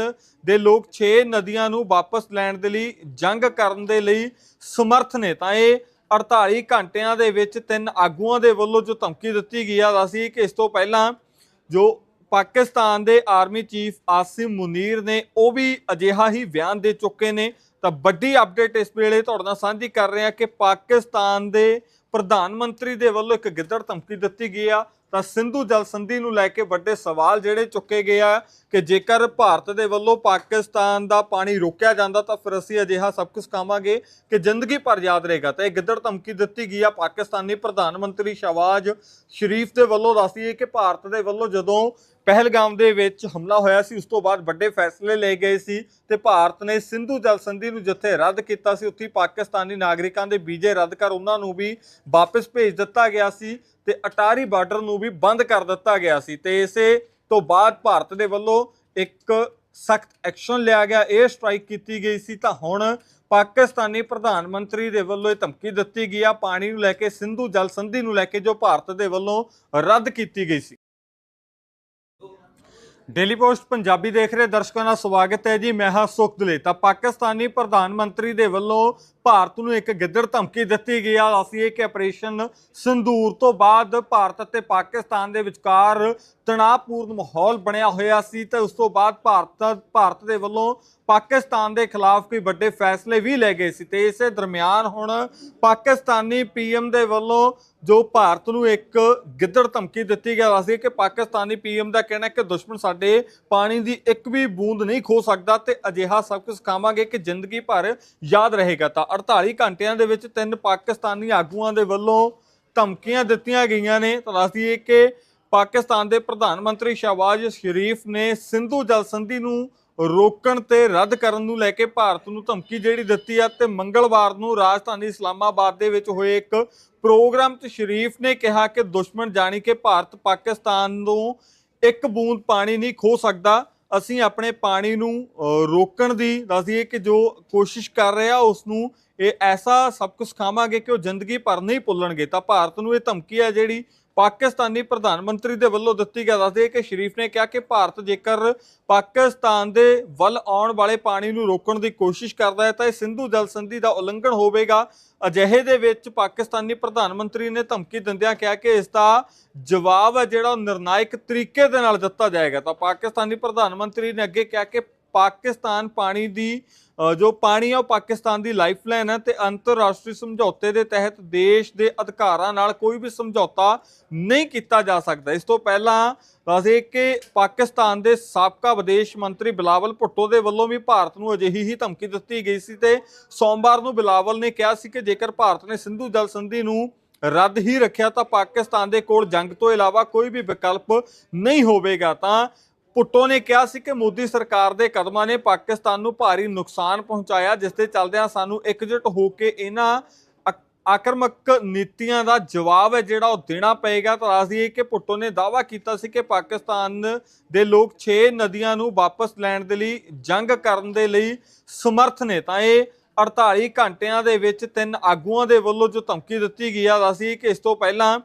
ਦੇ ਲੋਕ 6 ਨਦੀਆਂ ਨੂੰ ਵਾਪਸ ਲੈਣ ਦੇ ਲਈ ਜੰਗ ਕਰਨ ਦੇ ਲਈ ਸਮਰਥ ਨੇ। ਤਾਂ ਇਹ 48 ਘੰਟਿਆਂ ਦੇ ਵਿੱਚ ਤਿੰਨ ਆਗੂਆਂ ਦੇ ਵੱਲੋਂ ਜੋ ਧਮਕੀ ਦਿੱਤੀ ਗਈ ਆ ਅਸੀਂ ਕਿ ਇਸ ਤੋਂ ਪਹਿਲਾਂ ਜੋ ਪਾਕਿਸਤਾਨ ਦੇ ਆਰਮੀ ਚੀਫ ਆਸਿਮ ਮੁਨੀਰ ਨੇ ਉਹ ਵੀ ਅਜਿਹਾ ਹੀ ਬਿਆਨ ਦੇ ਚੁੱਕੇ ਨੇ। ਤਾਂ ਵੱਡੀ ਅਪਡੇਟ ਇਸ ਵੇਲੇ ਤੁਹਾਡੇ ਨਾਲ ਸਾਂਝੀ ਕਰ ਰਹੇ ਹਾਂ ਕਿ ਪਾਕਿਸਤਾਨ ਦੇ ਪ੍ਰਧਾਨ ਮੰਤਰੀ ਦੇ ਵੱਲੋਂ ਇੱਕ ਗਿੱਦੜ ਧਮਕੀ ਦਿੱਤੀ ਗਈ ਆ। ਤਾਂ ਸਿੰਧੂ ਜਲ ਸੰਧੀ ਨੂੰ ਲੈ ਕੇ ਵੱਡੇ ਸਵਾਲ ਜਿਹੜੇ ਚੁੱਕੇ ਗਏ ਆ ਕਿ ਜੇਕਰ ਭਾਰਤ ਦੇ ਵੱਲੋਂ ਪਾਕਿਸਤਾਨ ਦਾ ਪਾਣੀ ਰੋਕਿਆ ਜਾਂਦਾ ਤਾਂ ਫਿਰ ਅਸੀਂ ਅਜਿਹਾ ਸਭ ਕੁਝ ਖਾਵਾਂਗੇ ਕਿ ਜ਼ਿੰਦਗੀ ਭਰ ਯਾਦ ਰਹੇਗਾ। ਤਾਂ ਇਹ ਗਿੱਦੜ ਧਮਕੀ ਦਿੱਤੀ ਗਈ ਆ ਪਾਕਿਸਤਾਨੀ ਪ੍ਰਧਾਨ ਮੰਤਰੀ ਸ਼ਹਬਾਜ਼ ਸ਼ਰੀਫ ਦੇ ਵੱਲੋਂ। ਦੱਸਦੀ ਹੈ ਕਿ ਭਾਰਤ ਦੇ ਵੱਲੋਂ ਜਦੋਂ ਪਹਿਲਗਾਮ ਦੇ ਵਿੱਚ ਹਮਲਾ ਹੋਇਆ ਸੀ, ਉਸ ਤੋਂ ਬਾਅਦ ਵੱਡੇ ਫੈਸਲੇ ਲਏ ਗਏ ਸੀ ਤੇ ਭਾਰਤ ਨੇ ਸਿੰਧੂ ਜਲ ਸੰਧੀ ਨੂੰ ਜਿੱਥੇ ਰੱਦ ਕੀਤਾ ਸੀ, ਉੱਥੇ ਪਾਕਿਸਤਾਨੀ ਨਾਗਰਿਕਾਂ ਦੇ ਵੀਜ਼ੇ ਰੱਦ ਕਰ ਉਹਨਾਂ ਨੂੰ ਵੀ ਵਾਪਸ ਭੇਜ ਦਿੱਤਾ ਗਿਆ ਸੀ ਤੇ ਅਟਾਰੀ ਬਾਰਡਰ ਨੂੰ ਵੀ ਬੰਦ ਕਰ ਦਿੱਤਾ ਗਿਆ ਸੀ ਤੇ ਇਸੇ ਤੋਂ ਬਾਅਦ ਭਾਰਤ ਦੇ ਵੱਲੋਂ ਇੱਕ ਸਖਤ ਐਕਸ਼ਨ ਲਿਆ ਗਿਆ 에ਅਰ ਸਟ੍ਰਾਈਕ ਕੀਤੀ ਗਈ ਸੀ। ਤਾਂ ਹੁਣ ਪਾਕਿਸਤਾਨੀ ਪ੍ਰਧਾਨ ਮੰਤਰੀ ਦੇ ਵੱਲੋਂ ਇਹ ਧਮਕੀ ਦਿੱਤੀ ਗਈ ਆ, ਪਾਣੀ ਨੂੰ ਲੈ ਕੇ, ਸਿੰਧੂ ਜਲ ਸੰਧੀ ਨੂੰ ਲੈ ਕੇ ਜੋ ਭਾਰਤ ਦੇ ਵੱਲੋਂ ਰੱਦ ਕੀਤੀ ਗਈ ਸੀ। ਡੇਲੀ ਪੋਸਟ ਪੰਜਾਬੀ ਦੇਖ ਰਹੇ ਦਰਸ਼ਕਾਂ ਦਾ ਸਵਾਗਤ ਹੈ ਜੀ। ਮੈਂ ਹਾਂ ਸੁਖਦਲੇ ਤਾਂ ਪਾਕਿਸਤਾਨੀ ਪ੍ਰਧਾਨ ਮੰਤਰੀ ਦੇ ਵੱਲੋਂ ਭਾਰਤ ਨੂੰ ਇੱਕ ਗਿੱਦੜ ਧਮਕੀ ਦਿੱਤੀ ਗਈ ਆ। ਅਸੀਂ ਇਹ ਕਿ ਆਪਰੇਸ਼ਨ ਸੰਦੂਰ ਤੋਂ ਬਾਅਦ ਭਾਰਤ ਅਤੇ ਪਾਕਿਸਤਾਨ ਦੇ ਵਿਚਕਾਰ ਤਣਾਅਪੂਰਨ ਮਾਹੌਲ ਬਣਿਆ ਹੋਇਆ ਸੀ। ਤੇ ਉਸ ਤੋਂ ਬਾਅਦ ਭਾਰਤ ਭਾਰਤ ਦੇ ਵੱਲੋਂ ਪਾਕਿਸਤਾਨ ਦੇ ਖਿਲਾਫ ਕੋਈ ਵੱਡੇ ਫੈਸਲੇ ਵੀ ਲੈ ਗਏ ਸੀ ਤੇ ਇਸੇ ਦਰਮਿਆਨ ਹੁਣ ਪਾਕਿਸਤਾਨੀ ਪੀਐਮ ਦੇ ਵੱਲੋਂ ਜੋ ਭਾਰਤ ਨੂੰ ਇੱਕ ਗਿੱਦੜ ਧਮਕੀ ਦਿੱਤੀ ਗਿਆ ਸੀ ਕਿ ਪਾਕਿਸਤਾਨੀ ਪੀਐਮ ਦਾ ਕਹਿਣਾ ਕਿ ਦੁਸ਼ਮਣ ਸਾਡੇ ਪਾਣੀ ਦੀ ਇੱਕ ਵੀ ਬੂੰਦ ਨਹੀਂ ਖੋ ਸਕਦਾ ਤੇ ਅਜਿਹਾ ਸਭ ਕੁਝ ਖਾਵਾਂਗੇ ਕਿ ਜ਼ਿੰਦਗੀ ਭਰ ਯਾਦ ਰਹੇਗਾ ਤਾਂ 48 ਘੰਟਿਆਂ ਦੇ ਵਿੱਚ ਤਿੰਨ ਪਾਕਿਸਤਾਨੀ ਆਗੂਆਂ ਦੇ ਵੱਲੋਂ ਧਮਕੀਆਂ ਦਿੱਤੀਆਂ ਗਈਆਂ ਨੇ। ਤਾਂ ਦੱਸ ਦਈਏ ਕਿ ਪਾਕਿਸਤਾਨ ਦੇ ਪ੍ਰਧਾਨ ਮੰਤਰੀ ਸ਼ਹਬਾਜ਼ ਸ਼ਰੀਫ ਨੇ ਸਿੰਧੂ ਜਲ ਸੰਧੀ ਨੂੰ ਰੋਕਣ ਤੇ ਰੱਦ ਕਰਨ ਨੂੰ ਲੈ ਕੇ ਭਾਰਤ ਨੂੰ ਧਮਕੀ ਜਿਹੜੀ ਦਿੱਤੀ ਆ ਤੇ ਮੰਗਲਵਾਰ ਨੂੰ ਰਾਜਧਾਨੀ ਇਸਲਾਮਾਬਾਦ ਦੇ ਵਿੱਚ ਹੋਏ ਇੱਕ ਪ੍ਰੋਗਰਾਮ 'ਚ ਸ਼ਰੀਫ ਨੇ ਕਿਹਾ ਕਿ ਦੁਸ਼ਮਣ ਜਾਣੀ ਕਿ ਭਾਰਤ ਪਾਕਿਸਤਾਨ ਨੂੰ ਇੱਕ ਬੂੰਦ ਪਾਣੀ ਨਹੀਂ ਖੋ ਸਕਦਾ। ਅਸੀਂ ਆਪਣੇ ਪਾਣੀ ਨੂੰ ਰੋਕਣ ਦੀ ਦੱਸਦੀਏ ਕਿ ਜੋ ਕੋਸ਼ਿਸ਼ ਕਰ ਰਿਹਾ ਉਸ ਨੂੰ ਇਹ ਐਸਾ ਸਭ ਕੁਝ ਖਾਵਾਂਗੇ ਕਿ ਉਹ ਜ਼ਿੰਦਗੀ ਭਰ ਨਹੀਂ ਭੁੱਲਣਗੇ। ਤਾਂ ਭਾਰਤ ਨੂੰ ਇਹ ਧਮਕੀ ਹੈ ਜਿਹੜੀ ਪਾਕਿਸਤਾਨੀ ਪ੍ਰਧਾਨ ਮੰਤਰੀ ਦੇ ਵੱਲੋਂ ਦਿੱਤੀ ਗਿਆ ਦੱਸਦੇ ਕਿ ਸ਼ਰੀਫ ਨੇ ਕਿਹਾ ਕਿ ਭਾਰਤ ਜੇਕਰ ਪਾਕਿਸਤਾਨ ਦੇ ਵੱਲ ਆਉਣ ਵਾਲੇ ਪਾਣੀ ਨੂੰ ਰੋਕਣ ਦੀ ਕੋਸ਼ਿਸ਼ ਕਰਦਾ ਹੈ ਤਾਂ ਇਹ ਸਿੰਧੂ ਜਲ ਸੰਧੀ ਦਾ ਉਲੰਘਣ ਹੋਵੇਗਾ। ਅਜਿਹੇ ਦੇ ਵਿੱਚ ਪਾਕਿਸਤਾਨੀ ਪ੍ਰਧਾਨ ਮੰਤਰੀ ਨੇ ਧਮਕੀ ਦਿੰਦਿਆਂ ਕਿਹਾ ਕਿ ਇਸ ਦਾ ਜਵਾਬ ਹੈ ਜਿਹੜਾ ਉਹ ਨਿਰਣਾਇਕ ਤਰੀਕੇ ਦੇ ਨਾਲ ਦਿੱਤਾ ਜਾਏਗਾ। ਤਾਂ ਪਾਕਿਸਤਾਨੀ ਪ੍ਰਧਾਨ ਮੰਤਰੀ ਨੇ ਅੱਗੇ ਕਿਹਾ ਕਿ ਪਾਕਿਸਤਾਨ ਪਾਣੀ ਦੀ ਜੋ ਪਾਣੀ ਆ ਉਹ ਪਾਕਿਸਤਾਨ ਦੀ ਲਾਈਫਲਾਈਨ ਹੈ ਤੇ ਅੰਤਰਰਾਸ਼ਟਰੀ ਸਮਝੌਤੇ ਦੇ ਤਹਿਤ ਦੇਸ਼ ਦੇ ਅਧਿਕਾਰਾਂ ਨਾਲ ਕੋਈ ਵੀ ਸਮਝੌਤਾ ਨਹੀਂ ਕੀਤਾ ਜਾ ਸਕਦਾ। ਇਸ ਤੋਂ ਪਹਿਲਾਂ ਦੱਸੇ ਕਿ ਪਾਕਿਸਤਾਨ ਦੇ ਸਾਬਕਾ ਵਿਦੇਸ਼ ਮੰਤਰੀ ਬਿਲਾਵਲ ਭੁੱਟੋ ਦੇ ਵੱਲੋਂ ਵੀ ਭਾਰਤ ਨੂੰ ਅਜਿਹੀ ਹੀ ਧਮਕੀ ਦਿੱਤੀ ਗਈ ਸੀ ਤੇ ਸੋਮਵਾਰ ਨੂੰ ਬਿਲਾਵਲ ਨੇ ਕਿਹਾ ਸੀ ਕਿ ਜੇਕਰ ਭਾਰਤ ਨੇ ਸਿੰਧੂ ਜਲ ਸੰਧੀ ਨੂੰ ਰੱਦ ਹੀ ਰੱਖਿਆ ਤਾਂ ਪਾਕਿਸਤਾਨ ਦੇ ਕੋਲ ਜੰਗ ਤੋਂ ਇਲਾਵਾ ਕੋਈ ਵੀ ਵਿਕਲਪ ਨਹੀਂ ਹੋਵੇਗਾ। ਤਾਂ ਪੁੱਟੋ ਨੇ ਕਿਹਾ ਸੀ ਕਿ ਮੋਦੀ ਸਰਕਾਰ ਦੇ ਕਦਮਾਂ ਨੇ ਪਾਕਿਸਤਾਨ ਨੂੰ ਭਾਰੀ ਨੁਕਸਾਨ ਪਹੁੰਚਾਇਆ, ਜਿਸ ਦੇ ਚੱਲਦਿਆਂ ਸਾਨੂੰ ਇਕਜੁੱਟ ਹੋ ਕੇ ਇਹਨਾਂ ਆਕਰਮਕ ਨੀਤੀਆਂ ਦਾ ਜਵਾਬ ਹੈ, ਜਿਹੜਾ ਉਹ ਦੇਣਾ ਪਏਗਾ। ਤਾਂ ਦੱਸ ਦਈਏ ਕਿ ਪੁੱਟੋ ਨੇ ਦਾਅਵਾ ਕੀਤਾ ਸੀ ਕਿ ਪਾਕਿਸਤਾਨ ਦੇ ਲੋਕ 6 ਨਦੀਆਂ ਨੂੰ ਵਾਪਸ ਲੈਣ ਦੇ ਲਈ ਜੰਗ ਕਰਨ ਦੇ ਲਈ ਸਮਰਥ ਨੇ। ਤਾਂ ਇਹ 48 ਘੰਟਿਆਂ ਦੇ ਵਿੱਚ ਤਿੰਨ ਆਗੂਆਂ ਦੇ ਵੱਲੋਂ ਜੋ ਧਮਕੀ ਦਿੱਤੀ ਗਈ ਆ ਦੱਸੀ ਕਿ ਇਸ ਤੋਂ ਪਹਿਲਾਂ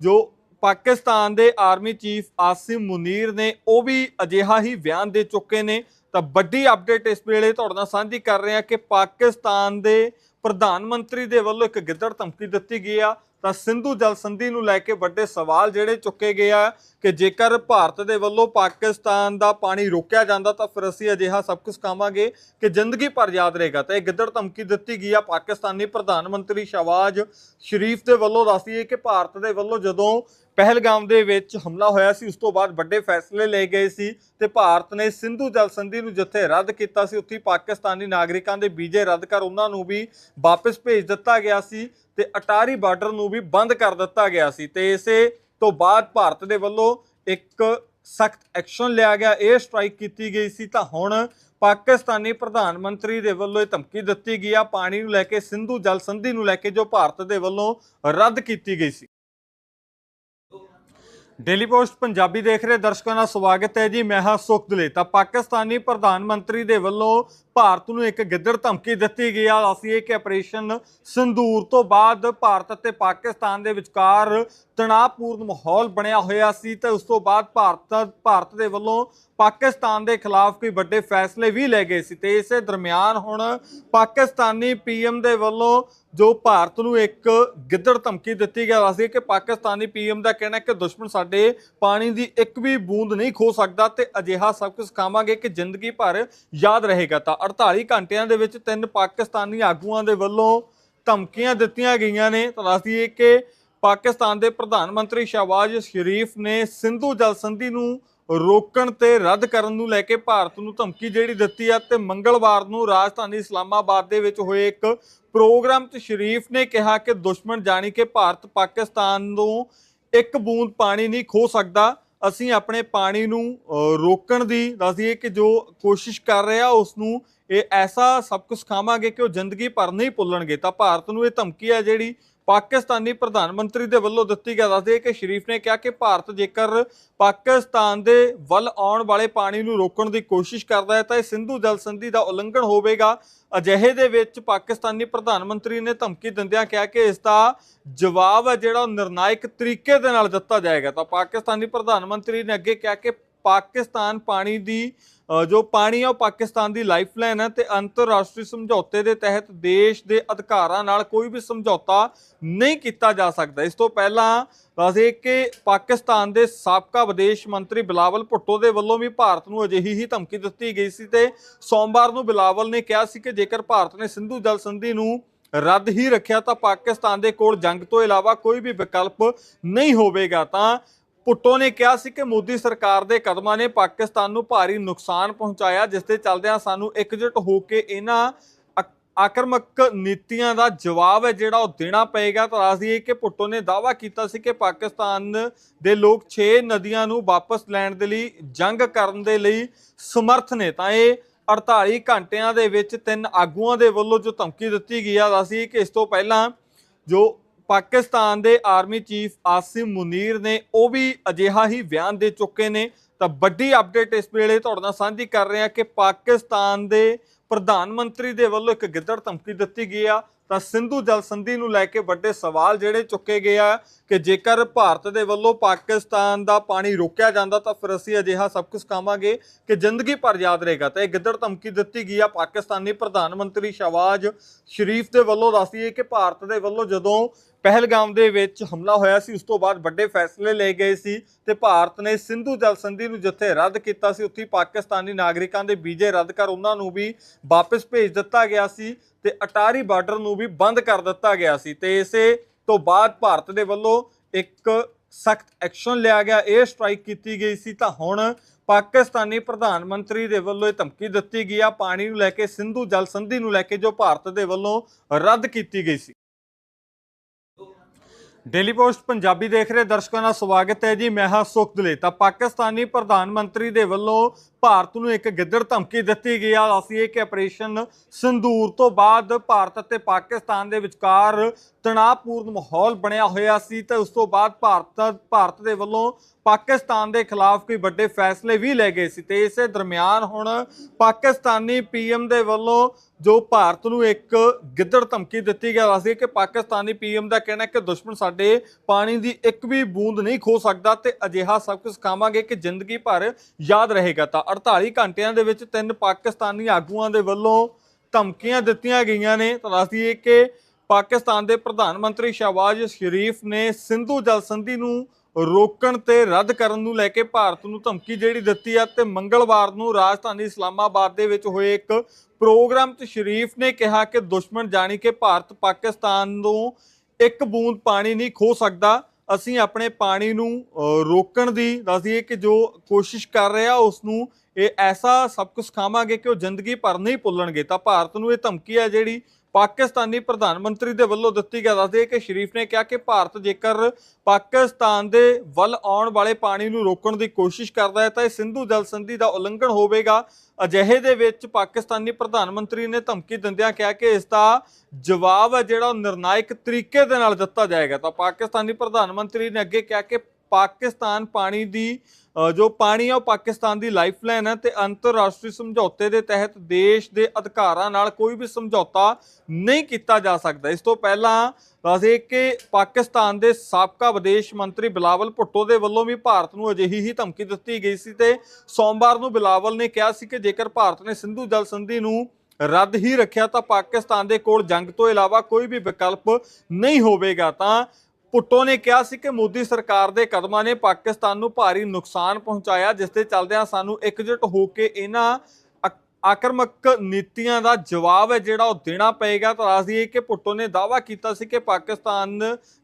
ਜੋ ਪਾਕਿਸਤਾਨ ਦੇ ਆਰਮੀ ਚੀਫ ਆਸਿਮ ਮੁਨੀਰ ਨੇ ਉਹ ਵੀ ਅਜਿਹਾ ਹੀ ਬਿਆਨ ਦੇ ਚੁੱਕੇ ਨੇ। ਤਾਂ ਵੱਡੀ ਅਪਡੇਟ ਇਸ ਵੇਲੇ ਤੁਹਾਡੇ ਨਾਲ ਸਾਂਝੀ ਕਰ ਰਹੇ ਹਾਂ ਕਿ ਪਾਕਿਸਤਾਨ ਦੇ ਪ੍ਰਧਾਨ ਮੰਤਰੀ ਦੇ ਵੱਲੋਂ ਇੱਕ ਗਿੱਦੜ ਧਮਕੀ ਦਿੱਤੀ ਗਈ ਆ। ਤਾਂ ਸਿੰਧੂ ਜਲ ਸੰਧੀ ਨੂੰ ਲੈ ਕੇ ਵੱਡੇ ਸਵਾਲ ਜਿਹੜੇ ਚੁੱਕੇ ਗਏ ਆ ਕਿ ਜੇਕਰ ਭਾਰਤ ਦੇ ਵੱਲੋਂ ਪਾਕਿਸਤਾਨ ਦਾ ਪਾਣੀ ਰੋਕਿਆ ਜਾਂਦਾ ਤਾਂ ਫਿਰ ਅਸੀਂ ਅਜਿਹਾ ਸਭ ਕੁਝ ਖਾਵਾਂਗੇ ਕਿ ਜ਼ਿੰਦਗੀ ਭਰ ਯਾਦ ਰਹੇਗਾ। ਤਾਂ ਇਹ ਗਿੱਦੜ ਧਮਕੀ ਦਿੱਤੀ ਗਈ ਆ ਪਾਕਿਸਤਾਨੀ ਪ੍ਰਧਾਨ ਮੰਤਰੀ ਸ਼ਹਬਾਜ਼ ਸ਼ਰੀਫ ਦੇ ਵੱਲੋਂ। ਦੱਸਦੀ ਹੈ ਕਿ ਭਾਰਤ ਦੇ ਵੱਲੋਂ ਜਦੋਂ ਪਹਿਲਗਾਮ ਦੇ ਵਿੱਚ ਹਮਲਾ ਹੋਇਆ ਸੀ, ਉਸ ਤੋਂ ਬਾਅਦ ਵੱਡੇ ਫੈਸਲੇ ਲਏ ਗਏ ਸੀ ਤੇ ਭਾਰਤ ਨੇ ਸਿੰਧੂ ਜਲ ਸੰਧੀ ਨੂੰ ਜਿੱਥੇ ਰੱਦ ਕੀਤਾ ਸੀ, ਉੱਥੇ ਪਾਕਿਸਤਾਨੀ ਨਾਗਰਿਕਾਂ ਦੇ ਵੀਜ਼ੇ ਰੱਦ ਕਰ ਉਹਨਾਂ ਨੂੰ ਵੀ ਵਾਪਸ ਭੇਜ ਦਿੱਤਾ ਗਿਆ ਸੀ ਤੇ ਅਟਾਰੀ ਬਾਰਡਰ ਨੂੰ ਵੀ ਬੰਦ ਕਰ ਦਿੱਤਾ ਗਿਆ ਸੀ ਤੇ ਇਸੇ ਤੋਂ ਬਾਅਦ ਭਾਰਤ ਦੇ ਵੱਲੋਂ ਇੱਕ ਸਖਤ ਐਕਸ਼ਨ ਲਿਆ ਗਿਆ 에ਅਰ ਸਟ੍ਰਾਈਕ ਕੀਤੀ ਗਈ ਸੀ। ਤਾਂ ਹੁਣ ਪਾਕਿਸਤਾਨੀ ਪ੍ਰਧਾਨ ਮੰਤਰੀ ਦੇ ਵੱਲੋਂ ਇਹ ਧਮਕੀ ਦਿੱਤੀ ਗਈ ਆ, ਪਾਣੀ ਨੂੰ ਲੈ ਕੇ, ਸਿੰਧੂ ਜਲ ਸੰਧੀ ਨੂੰ ਲੈ ਕੇ ਜੋ ਭਾਰਤ ਦੇ ਵੱਲੋਂ ਰੱਦ ਕੀਤੀ ਗਈ ਸੀ। ਡੇਲੀ ਪੋਸਟ ਪੰਜਾਬੀ ਦੇਖ ਰਹੇ ਦਰਸ਼ਕਾਂ ਦਾ ਸਵਾਗਤ ਹੈ ਜੀ। ਮੈਂ ਹਾਂ ਸੁਖਦਲੇ ਤਾਂ ਪਾਕਿਸਤਾਨੀ ਪ੍ਰਧਾਨ ਮੰਤਰੀ ਦੇ ਵੱਲੋਂ ਭਾਰਤ ਨੂੰ ਇੱਕ ਗਿੱਦੜ ਧਮਕੀ ਦਿੱਤੀ ਗਈ ਆ। ਅਸੀਂ ਇਹ ਕਿ ਆਪਰੇਸ਼ਨ ਸੰਦੂਰ ਤੋਂ ਬਾਅਦ ਭਾਰਤ ਅਤੇ ਪਾਕਿਸਤਾਨ ਦੇ ਵਿਚਕਾਰ ਤਣਾਅਪੂਰਨ ਮਾਹੌਲ ਬਣਿਆ ਹੋਇਆ ਸੀ ਤੇ ਉਸ ਤੋਂ ਬਾਅਦ ਭਾਰਤ ਭਾਰਤ ਦੇ ਵੱਲੋਂ ਪਾਕਿਸਤਾਨ ਦੇ ਖਿਲਾਫ ਕੋਈ ਵੱਡੇ ਫੈਸਲੇ ਵੀ ਲਏ ਗਏ ਸੀ ਤੇ ਇਸੇ ਦਰਮਿਆਨ ਹੁਣ ਪਾਕਿਸਤਾਨੀ ਪੀਐਮ ਦੇ ਵੱਲੋਂ ਜੋ ਭਾਰਤ ਨੂੰ ਇੱਕ ਗਿੱਦੜ ਧਮਕੀ ਦਿੱਤੀ ਗਿਆ ਸੀ ਕਿ ਪਾਕਿਸਤਾਨੀ ਪੀਐਮ ਦਾ ਕਹਿਣਾ ਹੈ ਕਿ ਦੁਸ਼ਮਣ ਸਾਡੇ ਪਾਣੀ ਦੀ ਇੱਕ ਵੀ ਬੂੰਦ ਨਹੀਂ ਖੋ ਸਕਦਾ ਤੇ ਅਜਿਹਾ ਸਭ ਕੁਝ ਖਾਵਾਂਗੇ ਕਿ ਜ਼ਿੰਦਗੀ ਭਰ ਯਾਦ ਰਹੇਗਾ ਤਾਂ 48 ਘੰਟਿਆਂ ਦੇ ਵਿੱਚ ਤਿੰਨ ਪਾਕਿਸਤਾਨੀ ਆਗੂਆਂ ਦੇ ਵੱਲੋਂ ਧਮਕੀਆਂ ਦਿੱਤੀਆਂ ਗਈਆਂ ਨੇ। ਤਾਂ ਦੱਸ ਕਿ ਪਾਕਿਸਤਾਨ ਦੇ ਪ੍ਰਧਾਨ ਮੰਤਰੀ ਸ਼ਹਬਾਜ਼ ਸ਼ਰੀਫ ਨੇ ਸਿੰਧੂ ਜਲ ਸੰਧੀ ਨੂੰ ਰੋਕਣ ਤੇ ਰੱਦ ਕਰਨ ਨੂੰ ਲੈ ਕੇ ਭਾਰਤ ਨੂੰ ਧਮਕੀ ਜਿਹੜੀ ਦਿੱਤੀ ਆ ਤੇ ਮੰਗਲਵਾਰ ਨੂੰ ਰਾਜਧਾਨੀ ਇਸਲਾਮਾਬਾਦ ਦੇ ਵਿੱਚ ਹੋਏ ਇੱਕ ਪ੍ਰੋਗਰਾਮ 'ਚ ਸ਼ਰੀਫ ਨੇ ਕਿਹਾ ਕਿ ਦੁਸ਼ਮਣ ਜਾਣੀ ਕਿ ਭਾਰਤ ਪਾਕਿਸਤਾਨ ਨੂੰ ਇੱਕ ਬੂੰਦ ਪਾਣੀ ਨਹੀਂ ਖੋ ਸਕਦਾ। ਅਸੀਂ ਆਪਣੇ ਪਾਣੀ ਨੂੰ ਰੋਕਣ ਦੀ ਦੱਸਦੀਏ ਕਿ ਜੋ ਕੋਸ਼ਿਸ਼ ਕਰ ਰਿਹਾ ਉਸ ਨੂੰ ਇਹ ਐਸਾ ਸਭ ਕੁਝ ਖਾਵਾਂਗੇ ਕਿ ਉਹ ਜ਼ਿੰਦਗੀ ਭਰ ਨਹੀਂ ਭੁੱਲਣਗੇ। ਤਾਂ ਭਾਰਤ ਨੂੰ ਇਹ ਧਮਕੀ ਹੈ ਜਿਹੜੀ ਪਾਕਿਸਤਾਨੀ ਪ੍ਰਧਾਨ ਮੰਤਰੀ ਦੇ ਵੱਲੋਂ ਦਿੱਤੀ ਗਿਆ ਦੱਸਦੇ ਕਿ ਸ਼ਰੀਫ ਨੇ ਕਿਹਾ ਕਿ ਭਾਰਤ ਜੇਕਰ ਪਾਕਿਸਤਾਨ ਦੇ ਵੱਲ ਆਉਣ ਵਾਲੇ ਪਾਣੀ ਨੂੰ ਰੋਕਣ ਦੀ ਕੋਸ਼ਿਸ਼ ਕਰਦਾ ਹੈ ਤਾਂ ਇਹ ਸਿੰਧੂ ਜਲ ਸੰਧੀ ਦਾ ਉਲੰਘਣ ਹੋਵੇਗਾ। ਅਜਿਹੇ ਦੇ ਵਿੱਚ ਪਾਕਿਸਤਾਨੀ ਪ੍ਰਧਾਨ ਮੰਤਰੀ ਨੇ ਧਮਕੀ ਦਿੰਦਿਆਂ ਕਿਹਾ ਕਿ ਇਸ ਦਾ ਜਵਾਬ ਹੈ ਜਿਹੜਾ ਉਹ ਨਿਰਣਾਇਕ ਤਰੀਕੇ ਦੇ ਨਾਲ ਦਿੱਤਾ ਜਾਏਗਾ। ਤਾਂ ਪਾਕਿਸਤਾਨੀ ਪ੍ਰਧਾਨ ਮੰਤਰੀ ਨੇ ਅੱਗੇ ਕਿਹਾ ਕਿ ਪਾਕਿਸਤਾਨ ਪਾਣੀ ਦੀ ਜੋ ਪਾਣੀ ਆ ਉਹ ਪਾਕਿਸਤਾਨ ਦੀ ਲਾਈਫਲਾਈਨ ਹੈ ਤੇ ਅੰਤਰਰਾਸ਼ਟਰੀ ਸਮਝੌਤੇ ਦੇ ਤਹਿਤ ਦੇਸ਼ ਦੇ ਅਧਿਕਾਰਾਂ ਨਾਲ ਕੋਈ ਵੀ ਸਮਝੌਤਾ ਨਹੀਂ ਕੀਤਾ ਜਾ ਸਕਦਾ। ਇਸ ਤੋਂ ਪਹਿਲਾਂ ਦੱਸੇ ਕਿ ਪਾਕਿਸਤਾਨ ਦੇ ਸਾਬਕਾ ਵਿਦੇਸ਼ ਮੰਤਰੀ ਬਿਲਾਵਲ ਭੁੱਟੋ ਦੇ ਵੱਲੋਂ ਵੀ ਭਾਰਤ ਨੂੰ ਅਜਿਹੀ ਹੀ ਧਮਕੀ ਦਿੱਤੀ ਗਈ ਸੀ ਤੇ ਸੋਮਵਾਰ ਨੂੰ ਬਿਲਾਵਲ ਨੇ ਕਿਹਾ ਸੀ ਕਿ ਜੇਕਰ ਭਾਰਤ ਨੇ ਸਿੰਧੂ ਜਲ ਸੰਧੀ ਨੂੰ ਰੱਦ ਹੀ ਰੱਖਿਆ ਤਾਂ ਪਾਕਿਸਤਾਨ ਦੇ ਕੋਲ ਜੰਗ ਤੋਂ ਇਲਾਵਾ ਕੋਈ ਵੀ ਵਿਕਲਪ ਨਹੀਂ ਹੋਵੇਗਾ। ਤਾਂ ਪੁੱਟੋ ਨੇ ਕਿਹਾ ਸੀ ਕਿ ਮੋਦੀ ਸਰਕਾਰ ਦੇ ਕਦਮਾਂ ਨੇ ਪਾਕਿਸਤਾਨ ਨੂੰ ਭਾਰੀ ਨੁਕਸਾਨ ਪਹੁੰਚਾਇਆ, ਜਿਸ ਦੇ ਚੱਲਦਿਆਂ ਸਾਨੂੰ ਇਕਜੁੱਟ ਹੋ ਕੇ ਇਹਨਾਂ ਆਕ- ਆਕਰਮਕ ਨੀਤੀਆਂ ਦਾ ਜਵਾਬ ਹੈ, ਜਿਹੜਾ ਉਹ ਦੇਣਾ ਪਏਗਾ। ਤਾਂ ਦੱਸਦੀਏ ਕਿ ਪੁੱਟੋ ਨੇ ਦਾਅਵਾ ਕੀਤਾ ਸੀ ਕਿ ਪਾਕਿਸਤਾਨ ਦੇ ਲੋਕ 6 ਨਦੀਆਂ ਨੂੰ ਵਾਪਸ ਲੈਣ ਦੇ ਲਈ ਜੰਗ ਕਰਨ ਦੇ ਲਈ ਸਮਰਥ ਨੇ। ਤਾਂ ਇਹ 48 ਘੰਟਿਆਂ ਦੇ ਵਿੱਚ ਤਿੰਨ ਆਗੂਆਂ ਦੇ ਵੱਲੋਂ ਜੋ ਧਮਕੀ ਦਿੱਤੀ ਗਈ ਆ, ਦੱਸੀ ਕਿ ਇਸ ਤੋਂ ਪਹਿਲਾਂ ਜੋ ਪਾਕਿਸਤਾਨ ਦੇ ਆਰਮੀ ਚੀਫ ਆਸਿਮ ਮੁਨੀਰ ਨੇ ਉਹ ਵੀ ਅਜਿਹਾ ਹੀ ਬਿਆਨ ਦੇ ਚੁੱਕੇ ਨੇ। ਤਾਂ ਵੱਡੀ ਅਪਡੇਟ ਇਸ ਵੇਲੇ ਤੁਹਾਡੇ ਨਾਲ ਸਾਂਝੀ ਕਰ ਰਹੇ ਹਾਂ ਕਿ ਪਾਕਿਸਤਾਨ ਦੇ ਪ੍ਰਧਾਨ ਮੰਤਰੀ ਦੇ ਵੱਲੋਂ ਇੱਕ ਗਿੱਦੜ ਧਮਕੀ ਦਿੱਤੀ ਗਈ ਆ। ਤਾਂ ਸਿੰਧੂ ਜਲ ਸੰਧੀ ਨੂੰ ਲੈ ਕੇ ਵੱਡੇ ਸਵਾਲ ਜਿਹੜੇ ਚੁੱਕੇ ਗਏ ਆ ਕਿ ਜੇਕਰ ਭਾਰਤ ਦੇ ਵੱਲੋਂ ਪਾਕਿਸਤਾਨ ਦਾ ਪਾਣੀ ਰੋਕਿਆ ਜਾਂਦਾ ਤਾਂ ਫਿਰ ਅਸੀਂ ਅਜਿਹਾ ਸਭ ਕੁਝ ਖਾਵਾਂਗੇ ਕਿ ਜ਼ਿੰਦਗੀ ਭਰ ਯਾਦ ਰਹੇਗਾ। ਤਾਂ ਇਹ ਗਿੱਦੜ ਧਮਕੀ ਦਿੱਤੀ ਗਈ ਆ ਪਾਕਿਸਤਾਨੀ ਪ੍ਰਧਾਨ ਮੰਤਰੀ ਸ਼ਹਬਾਜ਼ ਸ਼ਰੀਫ ਦੇ ਵੱਲੋਂ। ਦੱਸਦੀ ਹੈ ਕਿ ਭਾਰਤ ਦੇ ਵੱਲੋਂ ਜਦੋਂ ਪਹਿਲਗਾਮ ਦੇ ਵਿੱਚ ਹਮਲਾ ਹੋਇਆ ਸੀ, ਉਸ ਤੋਂ ਬਾਅਦ ਵੱਡੇ ਫੈਸਲੇ ਲਏ ਗਏ ਸੀ ਤੇ ਭਾਰਤ ਨੇ ਸਿੰਧੂ ਜਲ ਸੰਧੀ ਨੂੰ ਜਿੱਥੇ ਰੱਦ ਕੀਤਾ ਸੀ, ਉੱਥੇ ਪਾਕਿਸਤਾਨੀ ਨਾਗਰਿਕਾਂ ਦੇ ਵੀਜ਼ੇ ਰੱਦ ਕਰ ਉਹਨਾਂ ਨੂੰ ਵੀ ਵਾਪਸ ਭੇਜ ਦਿੱਤਾ ਗਿਆ ਸੀ ਤੇ ਅਟਾਰੀ ਬਾਰਡਰ ਨੂੰ ਵੀ ਬੰਦ ਕਰ ਦਿੱਤਾ ਗਿਆ ਸੀ ਤੇ ਇਸੇ ਤੋਂ ਬਾਅਦ ਭਾਰਤ ਦੇ ਵੱਲੋਂ ਇੱਕ ਸਖਤ ਐਕਸ਼ਨ ਲਿਆ ਗਿਆ 에ਅਰ ਸਟ੍ਰਾਈਕ ਕੀਤੀ ਗਈ ਸੀ। ਤਾਂ ਹੁਣ ਪਾਕਿਸਤਾਨੀ ਪ੍ਰਧਾਨ ਮੰਤਰੀ ਦੇ ਵੱਲੋਂ ਇਹ ਧਮਕੀ ਦਿੱਤੀ ਗਈ ਆ, ਪਾਣੀ ਨੂੰ ਲੈ ਕੇ, ਸਿੰਧੂ ਜਲ ਸੰਧੀ ਨੂੰ ਲੈ ਕੇ ਜੋ ਭਾਰਤ ਦੇ ਵੱਲੋਂ ਰੱਦ ਕੀਤੀ ਗਈ ਸੀ। ਡੇਲੀ ਪੋਸਟ ਪੰਜਾਬੀ ਦੇਖ ਰਹੇ ਦਰਸ਼ਕਾਂ ਦਾ ਸਵਾਗਤ ਹੈ ਜੀ। ਮੈਂ ਹਾਂ ਸੁਖਦਲੇ ਤਾਂ ਪਾਕਿਸਤਾਨੀ ਪ੍ਰਧਾਨ ਮੰਤਰੀ ਦੇ ਵੱਲੋਂ ਭਾਰਤ ਨੂੰ ਇੱਕ ਗਿੱਦੜ ਧਮਕੀ ਦਿੱਤੀ ਗਈ ਆ। ਅਸੀਂ ਇਹ ਕਿ ਆਪਰੇਸ਼ਨ ਸੰਦੂਰ ਤੋਂ ਬਾਅਦ ਭਾਰਤ ਅਤੇ ਪਾਕਿਸਤਾਨ ਦੇ ਵਿਚਕਾਰ ਤਣਾਅਪੂਰਨ ਮਾਹੌਲ ਬਣਿਆ ਹੋਇਆ ਸੀ। ਤੇ ਉਸ ਤੋਂ ਬਾਅਦ ਭਾਰਤ ਭਾਰਤ ਦੇ ਵੱਲੋਂ ਪਾਕਿਸਤਾਨ ਦੇ ਖਿਲਾਫ ਕੋਈ ਵੱਡੇ ਫੈਸਲੇ ਵੀ ਲਏ ਗਏ ਸੀ। ਤੇ ਇਸੇ ਦਰਮਿਆਨ ਹੁਣ ਪਾਕਿਸਤਾਨੀ ਪੀਐਮ ਦੇ ਵੱਲੋਂ ਜੋ ਭਾਰਤ ਨੂੰ ਇੱਕ ਗਿੱਦੜ ਧਮਕੀ ਦਿੱਤੀ ਗਿਆ ਦੱਸਦੀ ਕਿ ਪਾਕਿਸਤਾਨੀ ਪੀਐਮ ਦਾ ਕਹਿਣਾ ਹੈ ਕਿ ਦੁਸ਼ਮਣ ਸਾਡੇ ਪਾਣੀ ਦੀ ਇੱਕ ਵੀ ਬੂੰਦ ਨਹੀਂ ਖੋ ਸਕਦਾ ਤੇ ਅਜਿਹਾ ਸਭ ਕੁਝ ਖਾਵਾਂਗੇ ਕਿ ਜ਼ਿੰਦਗੀ ਭਰ ਯਾਦ ਰਹੇਗਾ ਤਾਂ। 48 ਘੰਟਿਆਂ ਦੇ ਵਿੱਚ ਤਿੰਨ ਪਾਕਿਸਤਾਨੀ ਆਗੂਆਂ ਦੇ ਵੱਲੋਂ ਧਮਕੀਆਂ ਦਿੱਤੀਆਂ ਗਈਆਂ ਨੇ। ਤਾਂ ਦੱਸਦੀ ਦਈਏ ਕਿ ਪਾਕਿਸਤਾਨ ਦੇ ਪ੍ਰਧਾਨ ਮੰਤਰੀ ਸ਼ਹਬਾਜ਼ ਸ਼ਰੀਫ ਨੇ ਸਿੰਧੂ ਜਲ ਸੰਧੀ ਨੂੰ ਰੋਕਣ ਤੇ ਰੱਦ ਕਰਨ ਨੂੰ ਲੈ ਕੇ ਭਾਰਤ ਨੂੰ ਧਮਕੀ ਜਿਹੜੀ ਦਿੱਤੀ ਆ ਤੇ ਮੰਗਲਵਾਰ ਨੂੰ ਰਾਜਧਾਨੀ ਇਸਲਾਮਾਬਾਦ ਦੇ ਵਿੱਚ ਹੋਏ ਇੱਕ ਪ੍ਰੋਗਰਾਮ 'ਚ ਸ਼ਰੀਫ ਨੇ ਕਿਹਾ ਕਿ ਦੁਸ਼ਮਣ ਜਾਣੀ ਕਿ ਭਾਰਤ ਪਾਕਿਸਤਾਨ ਨੂੰ ਇੱਕ ਬੂੰਦ ਪਾਣੀ ਨਹੀਂ ਖੋ ਸਕਦਾ। ਅਸੀਂ ਆਪਣੇ ਪਾਣੀ ਨੂੰ ਅ, ਰੋਕਣ ਦੀ ਦੱਸਦੀਏ ਕਿ ਜੋ ਕੋਸ਼ਿਸ਼ ਕਰ ਰਿਹਾ ਉਸ ਨੂੰ ਇਹ ਐਸਾ ਸਭ ਕੁਝ ਖਾਵਾਂਗੇ ਕਿ ਉਹ ਜ਼ਿੰਦਗੀ ਭਰ ਨਹੀਂ ਭੁੱਲਣਗੇ। ਤਾਂ ਭਾਰਤ ਨੂੰ ਇਹ ਧਮਕੀ ਹੈ ਜਿਹੜੀ ਪਾਕਿਸਤਾਨੀ ਪ੍ਰਧਾਨ ਮੰਤਰੀ ਦੇ ਵੱਲੋਂ ਦਿੱਤੀ ਗਿਆ ਦੱਸਦੇ ਕਿ ਸ਼ਰੀਫ ਨੇ ਕਿਹਾ ਕਿ ਭਾਰਤ ਜੇਕਰ ਪਾਕਿਸਤਾਨ ਦੇ ਵੱਲ ਆਉਣ ਵਾਲੇ ਪਾਣੀ ਨੂੰ ਰੋਕਣ ਦੀ ਕੋਸ਼ਿਸ਼ ਕਰਦਾ ਹੈ ਤਾਂ ਇਹ ਸਿੰਧੂ ਜਲ ਸੰਧੀ ਦਾ ਉਲੰਘਣ ਹੋਵੇਗਾ। ਅਜਿਹੇ ਦੇ ਵਿੱਚ ਪਾਕਿਸਤਾਨੀ ਪ੍ਰਧਾਨ ਮੰਤਰੀ ਨੇ ਧਮਕੀ ਦਿੰਦਿਆਂ ਕਿਹਾ ਕਿ ਇਸ ਦਾ ਜਵਾਬ ਹੈ ਜਿਹੜਾ ਉਹ ਨਿਰਣਾਇਕ ਤਰੀਕੇ ਦੇ ਨਾਲ ਦਿੱਤਾ ਜਾਏਗਾ। ਤਾਂ ਪਾਕਿਸਤਾਨੀ ਪ੍ਰਧਾਨ ਮੰਤਰੀ ਨੇ ਅੱਗੇ ਕਿਹਾ ਕਿ ਪਾਕਿਸਤਾਨ ਪਾਣੀ ਦੀ ਜੋ ਪਾਣੀ ਆ ਉਹ ਪਾਕਿਸਤਾਨ ਦੀ ਲਾਈਫਲਾਈਨ ਹੈ ਤੇ ਅੰਤਰਰਾਸ਼ਟਰੀ ਸਮਝੌਤੇ ਦੇ ਤਹਿਤ ਦੇਸ਼ ਦੇ ਅਧਿਕਾਰਾਂ ਨਾਲ ਕੋਈ ਵੀ ਸਮਝੌਤਾ ਨਹੀਂ ਕੀਤਾ ਜਾ ਸਕਦਾ। ਇਸ ਤੋਂ ਪਹਿਲਾਂ, ਦੱਸੇ ਕਿ ਪਾਕਿਸਤਾਨ ਦੇ ਸਾਬਕਾ ਵਿਦੇਸ਼ ਮੰਤਰੀ ਬਿਲਾਵਲ ਭੁੱਟੋ ਦੇ ਵੱਲੋਂ ਵੀ ਭਾਰਤ ਨੂੰ ਅਜਿਹੀ ਹੀ ਧਮਕੀ ਦਿੱਤੀ ਗਈ ਸੀ ਤੇ ਸੋਮਵਾਰ ਨੂੰ ਬਿਲਾਵਲ ਨੇ ਕਿਹਾ ਸੀ ਕਿ ਜੇਕਰ ਭਾਰਤ ਨੇ ਸਿੰਧੂ ਜਲ ਸੰਧੀ ਨੂੰ ਰੱਦ ਹੀ ਰੱਖਿਆ ਤਾਂ ਪਾਕਿਸਤਾਨ ਦੇ ਕੋਲ ਜੰਗ ਤੋਂ ਇਲਾਵਾ ਕੋਈ ਵੀ ਵਿਕਲਪ ਨਹੀਂ ਹੋਵੇਗਾ। ਤਾਂ ਪੁੱਟੋ ਨੇ ਕਿਹਾ ਸੀ ਕਿ ਮੋਦੀ ਸਰਕਾਰ ਦੇ ਕਦਮਾਂ ਨੇ ਪਾਕਿਸਤਾਨ ਨੂੰ ਭਾਰੀ ਨੁਕਸਾਨ ਪਹੁੰਚਾਇਆ, ਜਿਸ ਦੇ ਚੱਲਦਿਆਂ ਸਾਨੂੰ ਇਕਜੁੱਟ ਹੋ ਕੇ ਇਹਨਾਂ ਆਕ- ਆਕਰਮਕ ਨੀਤੀਆਂ ਦਾ ਜਵਾਬ ਹੈ, ਜਿਹੜਾ ਉਹ ਦੇਣਾ ਪਏਗਾ। ਤਾਂ ਦੱਸ ਦਈਏ ਕਿ ਪੁੱਟੋ ਨੇ ਦਾਅਵਾ ਕੀਤਾ ਸੀ ਕਿ ਪਾਕਿਸਤਾਨ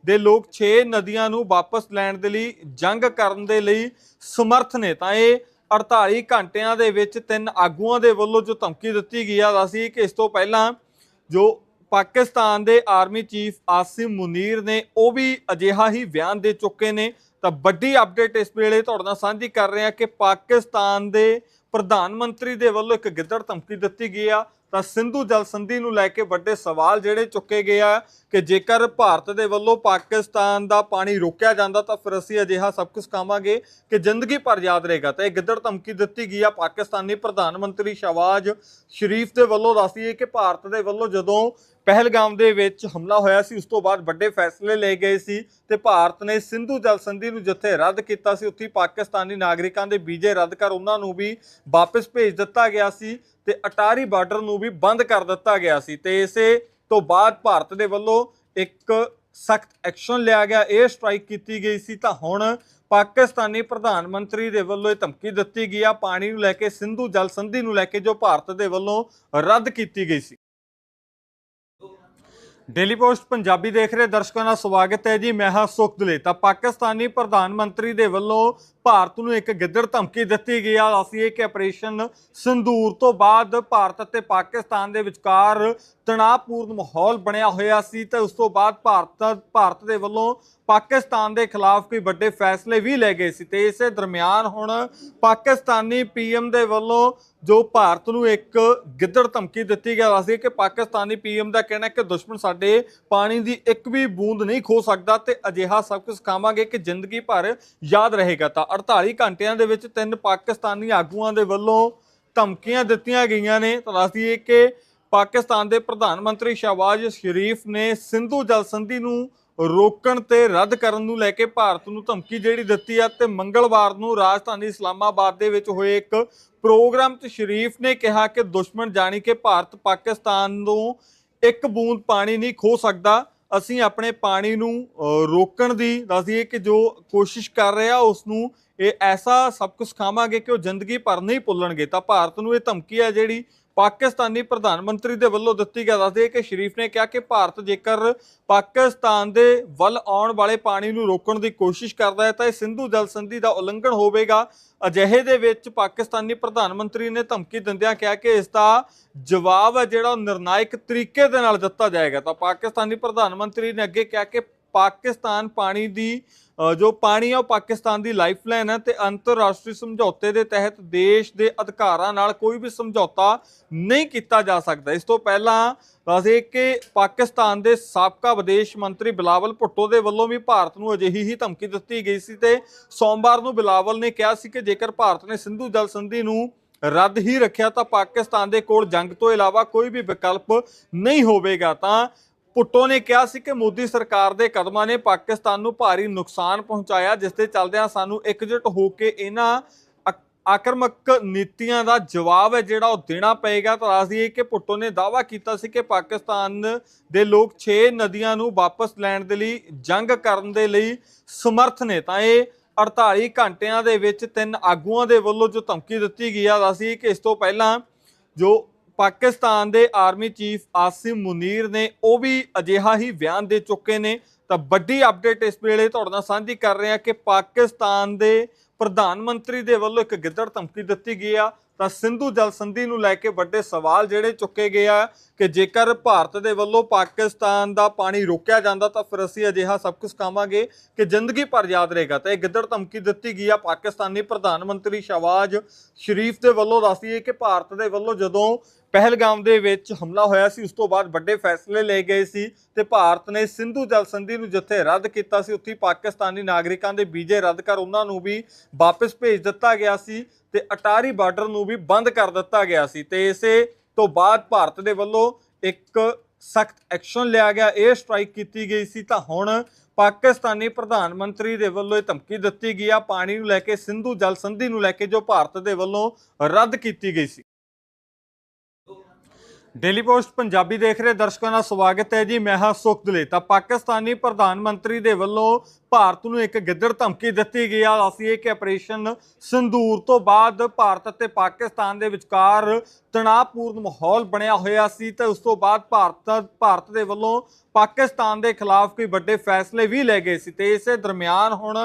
ਦੇ ਲੋਕ 6 ਨਦੀਆਂ ਨੂੰ ਵਾਪਸ ਲੈਣ ਦੇ ਲਈ ਜੰਗ ਕਰਨ ਦੇ ਲਈ ਸਮਰਥ ਨੇ। ਤਾਂ ਇਹ 48 ਘੰਟਿਆਂ ਦੇ ਵਿੱਚ ਤਿੰਨ ਆਗੂਆਂ ਦੇ ਵੱਲੋਂ ਜੋ ਧਮਕੀ ਦਿੱਤੀ ਗਈ ਆ ਅਸੀਂ ਕਿ ਇਸ ਤੋਂ ਪਹਿਲਾਂ ਜੋ ਪਾਕਿਸਤਾਨ ਦੇ ਆਰਮੀ ਚੀਫ ਆਸਿਮ ਮੁਨੀਰ ਨੇ ਉਹ ਵੀ ਅਜਿਹਾ ਹੀ ਬਿਆਨ ਦੇ ਚੁੱਕੇ ਨੇ। ਤਾਂ ਵੱਡੀ ਅਪਡੇਟ ਇਸ ਵੇਲੇ ਤੁਹਾਡੇ ਨਾਲ ਸਾਂਝੀ ਕਰ ਰਹੇ ਹਾਂ ਕਿ ਪਾਕਿਸਤਾਨ ਦੇ ਪ੍ਰਧਾਨ ਮੰਤਰੀ ਦੇ ਵੱਲੋਂ ਇੱਕ ਗਿੱਦੜ ਧਮਕੀ ਦਿੱਤੀ ਗਈ ਆ। ਤਾਂ ਸਿੰਧੂ ਜਲ ਸੰਧੀ ਨੂੰ ਲੈ ਕੇ ਵੱਡੇ ਸਵਾਲ ਜਿਹੜੇ ਚੁੱਕੇ ਗਏ ਆ ਕਿ ਜੇਕਰ ਭਾਰਤ ਦੇ ਵੱਲੋਂ ਪਾਕਿਸਤਾਨ ਦਾ ਪਾਣੀ ਰੋਕਿਆ ਜਾਂਦਾ ਤਾਂ ਫਿਰ ਅਸੀਂ ਅਜਿਹਾ ਸਭ ਕੁਝ ਕਾਵਾਂਗੇ ਕਿ ਜ਼ਿੰਦਗੀ ਭਰ ਯਾਦ ਰਹੇਗਾ। ਤਾਂ ਇਹ ਗਿੱਦੜ ਧਮਕੀ ਦਿੱਤੀ ਗਈ ਆ ਪਾਕਿਸਤਾਨੀ ਪ੍ਰਧਾਨ ਮੰਤਰੀ ਸ਼ਵਾਜ ਸ਼ਰੀਫ ਦੇ ਵੱਲੋਂ। ਦੱਸੀਏ ਕਿ ਭਾਰਤ ਦੇ ਵੱਲੋਂ ਜਦੋਂ ਪਹਿਲਗਾਮ ਦੇ ਵਿੱਚ ਹਮਲਾ ਹੋਇਆ ਸੀ, ਉਸ ਤੋਂ ਬਾਅਦ ਵੱਡੇ ਫੈਸਲੇ ਲਏ ਗਏ ਸੀ ਤੇ ਭਾਰਤ ਨੇ ਸਿੰਧੂ ਜਲ ਸੰਧੀ ਨੂੰ ਜਿੱਥੇ ਰੱਦ ਕੀਤਾ ਸੀ, ਉੱਥੇ ਪਾਕਿਸਤਾਨੀ ਨਾਗਰਿਕਾਂ ਦੇ ਵੀਜ਼ੇ ਰੱਦ ਕਰ ਉਹਨਾਂ ਨੂੰ ਵੀ ਵਾਪਸ ਭੇਜ ਦਿੱਤਾ ਗਿਆ ਸੀ ਤੇ ਅਟਾਰੀ ਬਾਰਡਰ ਨੂੰ ਵੀ ਬੰਦ ਕਰ ਦਿੱਤਾ ਗਿਆ ਸੀ ਤੇ ਇਸੇ ਤੋਂ ਬਾਅਦ ਭਾਰਤ ਦੇ ਵੱਲੋਂ ਇੱਕ ਸਖਤ ਐਕਸ਼ਨ ਲਿਆ ਗਿਆ 에ਅਰ ਸਟ੍ਰਾਈਕ ਕੀਤੀ ਗਈ ਸੀ। ਤਾਂ ਹੁਣ ਪਾਕਿਸਤਾਨੀ ਪ੍ਰਧਾਨ ਮੰਤਰੀ ਦੇ ਵੱਲੋਂ ਇਹ ਧਮਕੀ ਦਿੱਤੀ ਗਈ ਆ, ਪਾਣੀ ਨੂੰ ਲੈ ਕੇ, ਸਿੰਧੂ ਜਲ ਸੰਧੀ ਨੂੰ ਲੈ ਕੇ ਜੋ ਭਾਰਤ ਦੇ ਵੱਲੋਂ ਰੱਦ ਕੀਤੀ ਗਈ ਸੀ। ਡੇਲੀ ਪੋਸਟ ਪੰਜਾਬੀ ਦੇਖ ਰਹੇ ਦਰਸ਼ਕਾਂ ਦਾ ਸਵਾਗਤ ਹੈ ਜੀ। ਮੈਂ ਹਾਂ ਸੁਖਦਲੇ। ਤਾਂ ਪਾਕਿਸਤਾਨੀ ਪ੍ਰਧਾਨ ਮੰਤਰੀ ਦੇ ਵੱਲੋਂ ਭਾਰਤ ਨੂੰ ਇੱਕ ਗਿੱਦੜ ਧਮਕੀ ਦਿੱਤੀ ਗਈ ਆ। ਅਸੀਂ ਇਹ ਕਿ ਆਪਰੇਸ਼ਨ ਸੰਦੂਰ ਤੋਂ ਬਾਅਦ ਭਾਰਤ ਅਤੇ ਪਾਕਿਸਤਾਨ ਦੇ ਵਿਚਕਾਰ ਤਣਾਅਪੂਰਨ ਮਾਹੌਲ ਬਣਿਆ ਹੋਇਆ ਸੀ ਤੇ ਉਸ ਤੋਂ ਬਾਅਦ ਭਾਰਤ ਭਾਰਤ ਦੇ ਵੱਲੋਂ ਪਾਕਿਸਤਾਨ ਦੇ ਖਿਲਾਫ ਕੋਈ ਵੱਡੇ ਫੈਸਲੇ ਵੀ ਲਏ ਗਏ ਸੀ ਤੇ ਇਸੇ ਦਰਮਿਆਨ ਹੁਣ ਪਾਕਿਸਤਾਨੀ ਪੀਐਮ ਦੇ ਵੱਲੋਂ ਜੋ ਭਾਰਤ ਨੂੰ ਇੱਕ ਗਿੱਦੜ ਧਮਕੀ ਦਿੱਤੀ ਗਿਆ ਸੀ ਕਿ ਪਾਕਿਸਤਾਨੀ ਪੀਐਮ ਦਾ ਕਹਿਣਾ ਹੈ ਕਿ ਦੁਸ਼ਮਣ ਸਾਡੇ ਪਾਣੀ ਦੀ ਇੱਕ ਵੀ ਬੂੰਦ ਨਹੀਂ ਖੋ ਸਕਦਾ ਤੇ ਅਜਿਹਾ ਸਭ ਕੁਝ ਸਿਖਾਵਾਂਗੇ ਕਿ ਜ਼ਿੰਦਗੀ ਭਰ ਯਾਦ ਰਹੇਗਾ ਤਾਂ। 48 ਘੰਟਿਆਂ ਦੇ ਵਿੱਚ ਤਿੰਨ ਪਾਕਿਸਤਾਨੀ ਆਗੂਆਂ ਦੇ ਵੱਲੋਂ ਧਮਕੀਆਂ ਦਿੱਤੀਆਂ ਗਈਆਂ ਨੇ। ਤਾਂ ਦੱਸਦੀਏ ਕਿ ਪਾਕਿਸਤਾਨ ਦੇ ਪ੍ਰਧਾਨ ਮੰਤਰੀ ਸ਼ਹਬਾਜ਼ ਸ਼ਰੀਫ ਨੇ ਸਿੰਧੂ ਜਲ ਸੰਧੀ ਨੂੰ ਰੋਕਣ ਤੇ ਰੱਦ ਕਰਨ ਨੂੰ ਲੈ ਕੇ ਭਾਰਤ ਨੂੰ ਧਮਕੀ ਜਿਹੜੀ ਦਿੱਤੀ ਆ ਤੇ ਮੰਗਲਵਾਰ ਨੂੰ ਰਾਜਧਾਨੀ ਇਸਲਾਮਾਬਾਦ ਦੇ ਵਿੱਚ ਹੋਏ ਇੱਕ ਪ੍ਰੋਗਰਾਮ 'ਚ ਸ਼ਰੀਫ ਨੇ ਕਿਹਾ ਕਿ ਦੁਸ਼ਮਣ ਜਾਣੀ ਕਿ ਭਾਰਤ ਪਾਕਿਸਤਾਨ ਨੂੰ ਇੱਕ ਬੂੰਦ ਪਾਣੀ ਨਹੀਂ ਖੋ ਸਕਦਾ। ਅਸੀਂ ਆਪਣੇ ਪਾਣੀ ਨੂੰ ਅ, ਰੋਕਣ ਦੀ ਦੱਸਦੀਏ ਕਿ ਜੋ ਕੋਸ਼ਿਸ਼ ਕਰ ਰਿਹਾ ਉਸ ਨੂੰ ਇਹ ਐਸਾ ਸਭ ਕੁਝ ਖਾਵਾਂਗੇ ਕਿ ਉਹ ਜ਼ਿੰਦਗੀ ਭਰ ਨਹੀਂ ਭੁੱਲਣਗੇ। ਤਾਂ ਭਾਰਤ ਨੂੰ ਇਹ ਧਮਕੀ ਹੈ ਜਿਹੜੀ ਪਾਕਿਸਤਾਨੀ ਪ੍ਰਧਾਨ ਮੰਤਰੀ ਦੇ ਵੱਲੋਂ ਦਿੱਤੀ ਗਿਆ ਦੱਸਦੇ ਕਿ ਸ਼ਰੀਫ ਨੇ ਕਿਹਾ ਕਿ ਭਾਰਤ ਜੇਕਰ ਪਾਕਿਸਤਾਨ ਦੇ ਵੱਲ ਆਉਣ ਵਾਲੇ ਪਾਣੀ ਨੂੰ ਰੋਕਣ ਦੀ ਕੋਸ਼ਿਸ਼ ਕਰਦਾ ਹੈ, ਤਾਂ ਇਹ ਸਿੰਧੂ ਜਲ ਸੰਧੀ ਦਾ ਉਲੰਘਣ ਹੋਵੇਗਾ। ਅਜਿਹੇ ਦੇ ਵਿੱਚ ਪਾਕਿਸਤਾਨੀ ਪ੍ਰਧਾਨ ਮੰਤਰੀ ਨੇ ਧਮਕੀ ਦਿੰਦਿਆਂ ਕਿਹਾ ਕਿ ਇਸ ਦਾ ਜਵਾਬ ਹੈ ਜਿਹੜਾ ਉਹ ਨਿਰਣਾਇਕ ਤਰੀਕੇ ਦੇ ਨਾਲ ਦਿੱਤਾ ਜਾਏਗਾ। ਤਾਂ ਪਾਕਿਸਤਾਨੀ ਪ੍ਰਧਾਨ ਮੰਤਰੀ ਨੇ ਅੱਗੇ ਕਿਹਾ ਕਿ ਪਾਕਿਸਤਾਨ ਪਾਣੀ ਦੀ ਜੋ ਪਾਣੀ ਆ ਉਹ ਪਾਕਿਸਤਾਨ ਦੀ ਲਾਈਫਲਾਈਨ ਹੈ ਤੇ ਅੰਤਰਰਾਸ਼ਟਰੀ ਸਮਝੌਤੇ ਦੇ ਤਹਿਤ ਦੇਸ਼ ਦੇ ਅਧਿਕਾਰਾਂ ਨਾਲ ਕੋਈ ਵੀ ਸਮਝੌਤਾ ਨਹੀਂ ਕੀਤਾ ਜਾ ਸਕਦਾ। ਇਸ ਤੋਂ ਪਹਿਲਾਂ ਦੱਸੇ ਕਿ ਪਾਕਿਸਤਾਨ ਦੇ ਸਾਬਕਾ ਵਿਦੇਸ਼ ਮੰਤਰੀ ਬਿਲਾਵਲ ਭੁੱਟੋ ਦੇ ਵੱਲੋਂ ਵੀ ਭਾਰਤ ਨੂੰ ਅਜਿਹੀ ਹੀ ਧਮਕੀ ਦਿੱਤੀ ਗਈ ਸੀ ਤੇ ਸੋਮਵਾਰ ਨੂੰ ਬਿਲਾਵਲ ਨੇ ਕਿਹਾ ਸੀ ਕਿ ਜੇਕਰ ਭਾਰਤ ਨੇ ਸਿੰਧੂ ਜਲ ਸੰਧੀ ਨੂੰ ਰੱਦ ਹੀ ਰੱਖਿਆ ਤਾਂ ਪਾਕਿਸਤਾਨ ਦੇ ਕੋਲ ਜੰਗ ਤੋਂ ਇਲਾਵਾ ਕੋਈ ਵੀ ਵਿਕਲਪ ਨਹੀਂ ਹੋਵੇਗਾ। ਤਾਂ ਪੁੱਟੋ ਨੇ ਕਿਹਾ ਸੀ ਕਿ ਮੋਦੀ ਸਰਕਾਰ ਦੇ ਕਦਮਾਂ ਨੇ ਪਾਕਿਸਤਾਨ ਨੂੰ ਭਾਰੀ ਨੁਕਸਾਨ ਪਹੁੰਚਾਇਆ, ਜਿਸ ਦੇ ਚੱਲਦਿਆਂ ਸਾਨੂੰ ਇਕਜੁੱਟ ਹੋ ਕੇ ਇਹਨਾਂ ਆਕਰਮਕ ਨੀਤੀਆਂ ਦਾ ਜਵਾਬ ਹੈ, ਜਿਹੜਾ ਉਹ ਦੇਣਾ ਪਏਗਾ। ਤਾਂ ਦੱਸ ਦਈਏ ਕਿ ਪੁੱਟੋ ਨੇ ਦਾਅਵਾ ਕੀਤਾ ਸੀ ਕਿ ਪਾਕਿਸਤਾਨ ਦੇ ਲੋਕ 6 ਨਦੀਆਂ ਨੂੰ ਵਾਪਸ ਲੈਣ ਦੇ ਲਈ, ਜੰਗ ਕਰਨ ਦੇ ਲਈ ਸਮਰਥ ਨੇ। ਤਾਂ ਇਹ 48 ਘੰਟਿਆਂ ਦੇ ਵਿੱਚ ਤਿੰਨ ਆਗੂਆਂ ਦੇ ਵੱਲੋਂ ਜੋ ਧਮਕੀ ਦਿੱਤੀ ਗਈ ਆ ਦੱਸੀ ਕਿ ਇਸ ਤੋਂ ਪਹਿਲਾਂ ਜੋ ਪਾਕਿਸਤਾਨ ਦੇ ਆਰਮੀ ਚੀਫ ਆਸਿਮ ਮੁਨੀਰ ਨੇ ਉਹ ਵੀ ਅਜਿਹਾ ਹੀ ਬਿਆਨ ਦੇ ਚੁੱਕੇ ਨੇ। ਤਾਂ ਵੱਡੀ ਅਪਡੇਟ ਇਸ ਵੇਲੇ ਤੁਹਾਡੇ ਨਾਲ ਸਾਂਝੀ ਕਰ ਰਹੇ ਹਾਂ ਕਿ ਪਾਕਿਸਤਾਨ ਦੇ ਪ੍ਰਧਾਨ ਮੰਤਰੀ ਦੇ ਵੱਲੋਂ ਇੱਕ ਗਿੱਦੜ ਧਮਕੀ ਦਿੱਤੀ ਗਈ ਆ। ਤਾਂ ਸਿੰਧੂ ਜਲ ਸੰਧੀ ਨੂੰ ਲੈ ਕੇ ਵੱਡੇ ਸਵਾਲ ਜਿਹੜੇ ਚੁੱਕੇ ਗਏ ਆ ਕਿ ਜੇਕਰ ਭਾਰਤ ਦੇ ਵੱਲੋਂ ਪਾਕਿਸਤਾਨ ਦਾ ਪਾਣੀ ਰੋਕਿਆ ਜਾਂਦਾ ਤਾਂ ਫਿਰ ਅਸੀਂ ਅਜਿਹਾ ਸਭ ਕੁਝ ਖਾਵਾਂਗੇ ਕਿ ਜ਼ਿੰਦਗੀ ਭਰ ਯਾਦ ਰਹੇਗਾ। ਤਾਂ ਇਹ ਗਿੱਦੜ ਧਮਕੀ ਦਿੱਤੀ ਗਈ ਆ ਪਾਕਿਸਤਾਨੀ ਪ੍ਰਧਾਨ ਮੰਤਰੀ ਸ਼ਹਬਾਜ਼ ਸ਼ਰੀਫ ਦੇ ਵੱਲੋਂ। ਦੱਸਦੀ ਕਿ ਭਾਰਤ ਦੇ ਵੱਲੋਂ ਜਦੋਂ ਪਹਿਲਗਾਮ ਦੇ ਵਿੱਚ ਹਮਲਾ ਹੋਇਆ ਸੀ, ਉਸ ਤੋਂ ਬਾਅਦ ਵੱਡੇ ਫੈਸਲੇ ਲਏ ਗਏ ਸੀ ਤੇ ਭਾਰਤ ਨੇ ਸਿੰਧੂ ਜਲ ਸੰਧੀ ਨੂੰ ਜਿੱਥੇ ਰੱਦ ਕੀਤਾ ਸੀ, ਉੱਥੇ ਪਾਕਿਸਤਾਨੀ ਨਾਗਰਿਕਾਂ ਦੇ ਵੀਜ਼ੇ ਰੱਦ ਕਰ ਉਹਨਾਂ ਨੂੰ ਵੀ ਵਾਪਸ ਭੇਜ ਦਿੱਤਾ ਗਿਆ ਸੀ ਤੇ ਅਟਾਰੀ ਬਾਰਡਰ ਨੂੰ ਵੀ ਬੰਦ ਕਰ ਦਿੱਤਾ ਗਿਆ ਸੀ ਤੇ ਇਸੇ ਤੋਂ ਬਾਅਦ ਭਾਰਤ ਦੇ ਵੱਲੋਂ ਇੱਕ ਸਖਤ ਐਕਸ਼ਨ ਲਿਆ ਗਿਆ 에ਅਰ ਸਟ੍ਰਾਈਕ ਕੀਤੀ ਗਈ ਸੀ। ਤਾਂ ਹੁਣ ਪਾਕਿਸਤਾਨੀ ਪ੍ਰਧਾਨ ਮੰਤਰੀ ਦੇ ਵੱਲੋਂ ਇਹ ਧਮਕੀ ਦਿੱਤੀ ਗਈ ਆ, ਪਾਣੀ ਨੂੰ ਲੈ ਕੇ, ਸਿੰਧੂ ਜਲ ਸੰਧੀ ਨੂੰ ਲੈ ਕੇ ਜੋ ਭਾਰਤ ਦੇ ਵੱਲੋਂ ਰੱਦ ਕੀਤੀ ਗਈ ਸੀ। ਡੇਲੀ ਪੋਸਟ ਪੰਜਾਬੀ ਦੇਖ ਰਹੇ ਦਰਸ਼ਕਾਂ ਦਾ ਸਵਾਗਤ ਹੈ ਜੀ। ਮੈਂ ਹਾਂ ਸੁਖਦਲੇ। ਤਾਂ ਪਾਕਿਸਤਾਨੀ ਪ੍ਰਧਾਨ ਮੰਤਰੀ ਦੇ ਵੱਲੋਂ ਭਾਰਤ ਨੂੰ ਇੱਕ ਗਿੱਦੜ ਧਮਕੀ ਦਿੱਤੀ ਗਈ ਆ। ਅਸੀਂ ਇਹ ਕਿ ਆਪਰੇਸ਼ਨ ਸੰਦੂਰ ਤੋਂ ਬਾਅਦ ਭਾਰਤ ਅਤੇ ਪਾਕਿਸਤਾਨ ਦੇ ਵਿਚਕਾਰ ਤਣਾਅਪੂਰਨ ਮਾਹੌਲ ਬਣਿਆ ਹੋਇਆ ਸੀ ਤੇ ਉਸ ਤੋਂ ਬਾਅਦ ਭਾਰਤ ਭਾਰਤ ਦੇ ਵੱਲੋਂ ਪਾਕਿਸਤਾਨ ਦੇ ਖਿਲਾਫ ਕੋਈ ਵੱਡੇ ਫੈਸਲੇ ਵੀ ਲਏ ਗਏ ਸੀ ਤੇ ਇਸੇ ਦਰਮਿਆਨ ਹੁਣ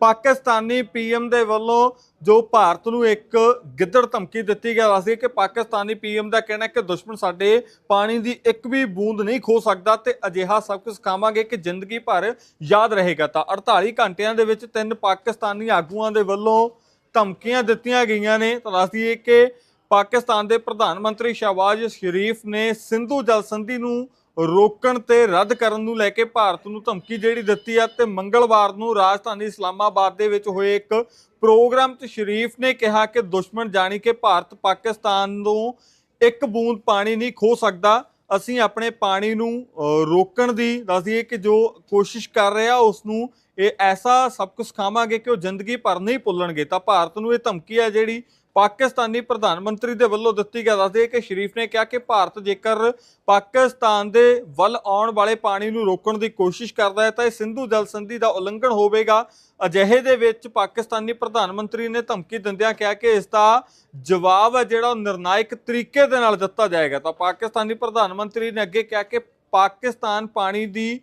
ਪਾਕਿਸਤਾਨੀ ਪੀਐਮ ਦੇ ਵੱਲੋਂ ਜੋ ਭਾਰਤ ਨੂੰ ਇੱਕ ਗਿੱਦੜ ਧਮਕੀ ਦਿੱਤੀ ਗਿਆ ਸੀ ਕਿ ਪਾਕਿਸਤਾਨੀ ਪੀਐਮ ਦਾ ਕਹਿਣਾ ਹੈ ਕਿ ਦੁਸ਼ਮਣ ਸਾਡੇ ਪਾਣੀ ਦੀ ਇੱਕ ਵੀ ਬੂੰਦ ਨਹੀਂ ਖੋ ਸਕਦਾ ਤੇ ਅਜਿਹਾ ਸਭ ਕੁਝ ਖਾਵਾਂਗੇ ਕਿ ਜ਼ਿੰਦਗੀ ਭਰ ਯਾਦ ਰਹੇਗਾ ਤਾਂ। 48 ਘੰਟਿਆਂ ਦੇ ਵਿੱਚ ਤਿੰਨ ਪਾਕਿਸਤਾਨੀ ਆਗੂਆਂ ਦੇ ਵੱਲੋਂ ਧਮਕੀਆਂ ਦਿੱਤੀਆਂ ਗਈਆਂ ਨੇ। ਤਾਂ ਦੱਸ ਦਈਏ ਕਿ ਪਾਕਿਸਤਾਨ ਦੇ ਪ੍ਰਧਾਨ ਮੰਤਰੀ ਸ਼ਹਬਾਜ਼ ਸ਼ਰੀਫ ਨੇ ਸਿੰਧੂ ਜਲ ਸੰਧੀ ਨੂੰ ਰੋਕਣ ਤੇ ਰੱਦ ਕਰਨ ਨੂੰ ਲੈ ਕੇ ਭਾਰਤ ਨੂੰ ਧਮਕੀ ਜਿਹੜੀ ਦਿੱਤੀ ਆ ਤੇ ਮੰਗਲਵਾਰ ਨੂੰ ਰਾਜਧਾਨੀ ਇਸਲਾਮਾਬਾਦ ਦੇ ਵਿੱਚ ਹੋਏ ਇੱਕ ਪ੍ਰੋਗਰਾਮ 'ਚ ਸ਼ਰੀਫ ਨੇ ਕਿਹਾ ਕਿ ਦੁਸ਼ਮਣ ਜਾਣੀ ਕਿ ਭਾਰਤ ਪਾਕਿਸਤਾਨ ਨੂੰ ਇੱਕ ਬੂੰਦ ਪਾਣੀ ਨਹੀਂ ਖੋ ਸਕਦਾ। ਅਸੀਂ ਆਪਣੇ ਪਾਣੀ ਨੂੰ ਰੋਕਣ ਦੀ ਦੱਸ ਕਿ ਜੋ ਕੋਸ਼ਿਸ਼ ਕਰ ਰਿਹਾ ਉਸ ਨੂੰ ਇਹ ਐਸਾ ਸਭ ਕੁਝ ਖਾਵਾਂਗੇ ਕਿ ਉਹ ਜ਼ਿੰਦਗੀ ਭਰ ਨਹੀਂ ਭੁੱਲਣਗੇ। ਤਾਂ ਭਾਰਤ ਨੂੰ ਇਹ ਧਮਕੀ ਹੈ ਜਿਹੜੀ ਪਾਕਿਸਤਾਨੀ ਪ੍ਰਧਾਨ ਮੰਤਰੀ ਦੇ ਵੱਲੋਂ ਦਿੱਤੀ ਗਿਆ ਦੱਸਦੇ ਕਿ ਸ਼ਰੀਫ ਨੇ ਕਿਹਾ ਕਿ ਭਾਰਤ ਜੇਕਰ ਪਾਕਿਸਤਾਨ ਦੇ ਵੱਲ ਆਉਣ ਵਾਲੇ ਪਾਣੀ ਨੂੰ ਰੋਕਣ ਦੀ ਕੋਸ਼ਿਸ਼ ਕਰਦਾ ਹੈ ਤਾਂ ਇਹ ਸਿੰਧੂ ਜਲ ਸੰਧੀ ਦਾ ਉਲੰਘਣ ਹੋਵੇਗਾ। ਅਜਿਹੇ ਦੇ ਵਿੱਚ ਪਾਕਿਸਤਾਨੀ ਪ੍ਰਧਾਨ ਮੰਤਰੀ ਨੇ ਧਮਕੀ ਦਿੰਦਿਆਂ ਕਿਹਾ ਕਿ ਇਸ ਦਾ ਜਵਾਬ ਹੈ ਜਿਹੜਾ ਉਹ ਨਿਰਣਾਇਕ ਤਰੀਕੇ ਦੇ ਨਾਲ ਦਿੱਤਾ ਜਾਏਗਾ। ਤਾਂ ਪਾਕਿਸਤਾਨੀ ਪ੍ਰਧਾਨ ਮੰਤਰੀ ਨੇ ਅੱਗੇ ਕਿਹਾ ਕਿ ਪਾਕਿਸਤਾਨ ਪਾਣੀ ਦੀ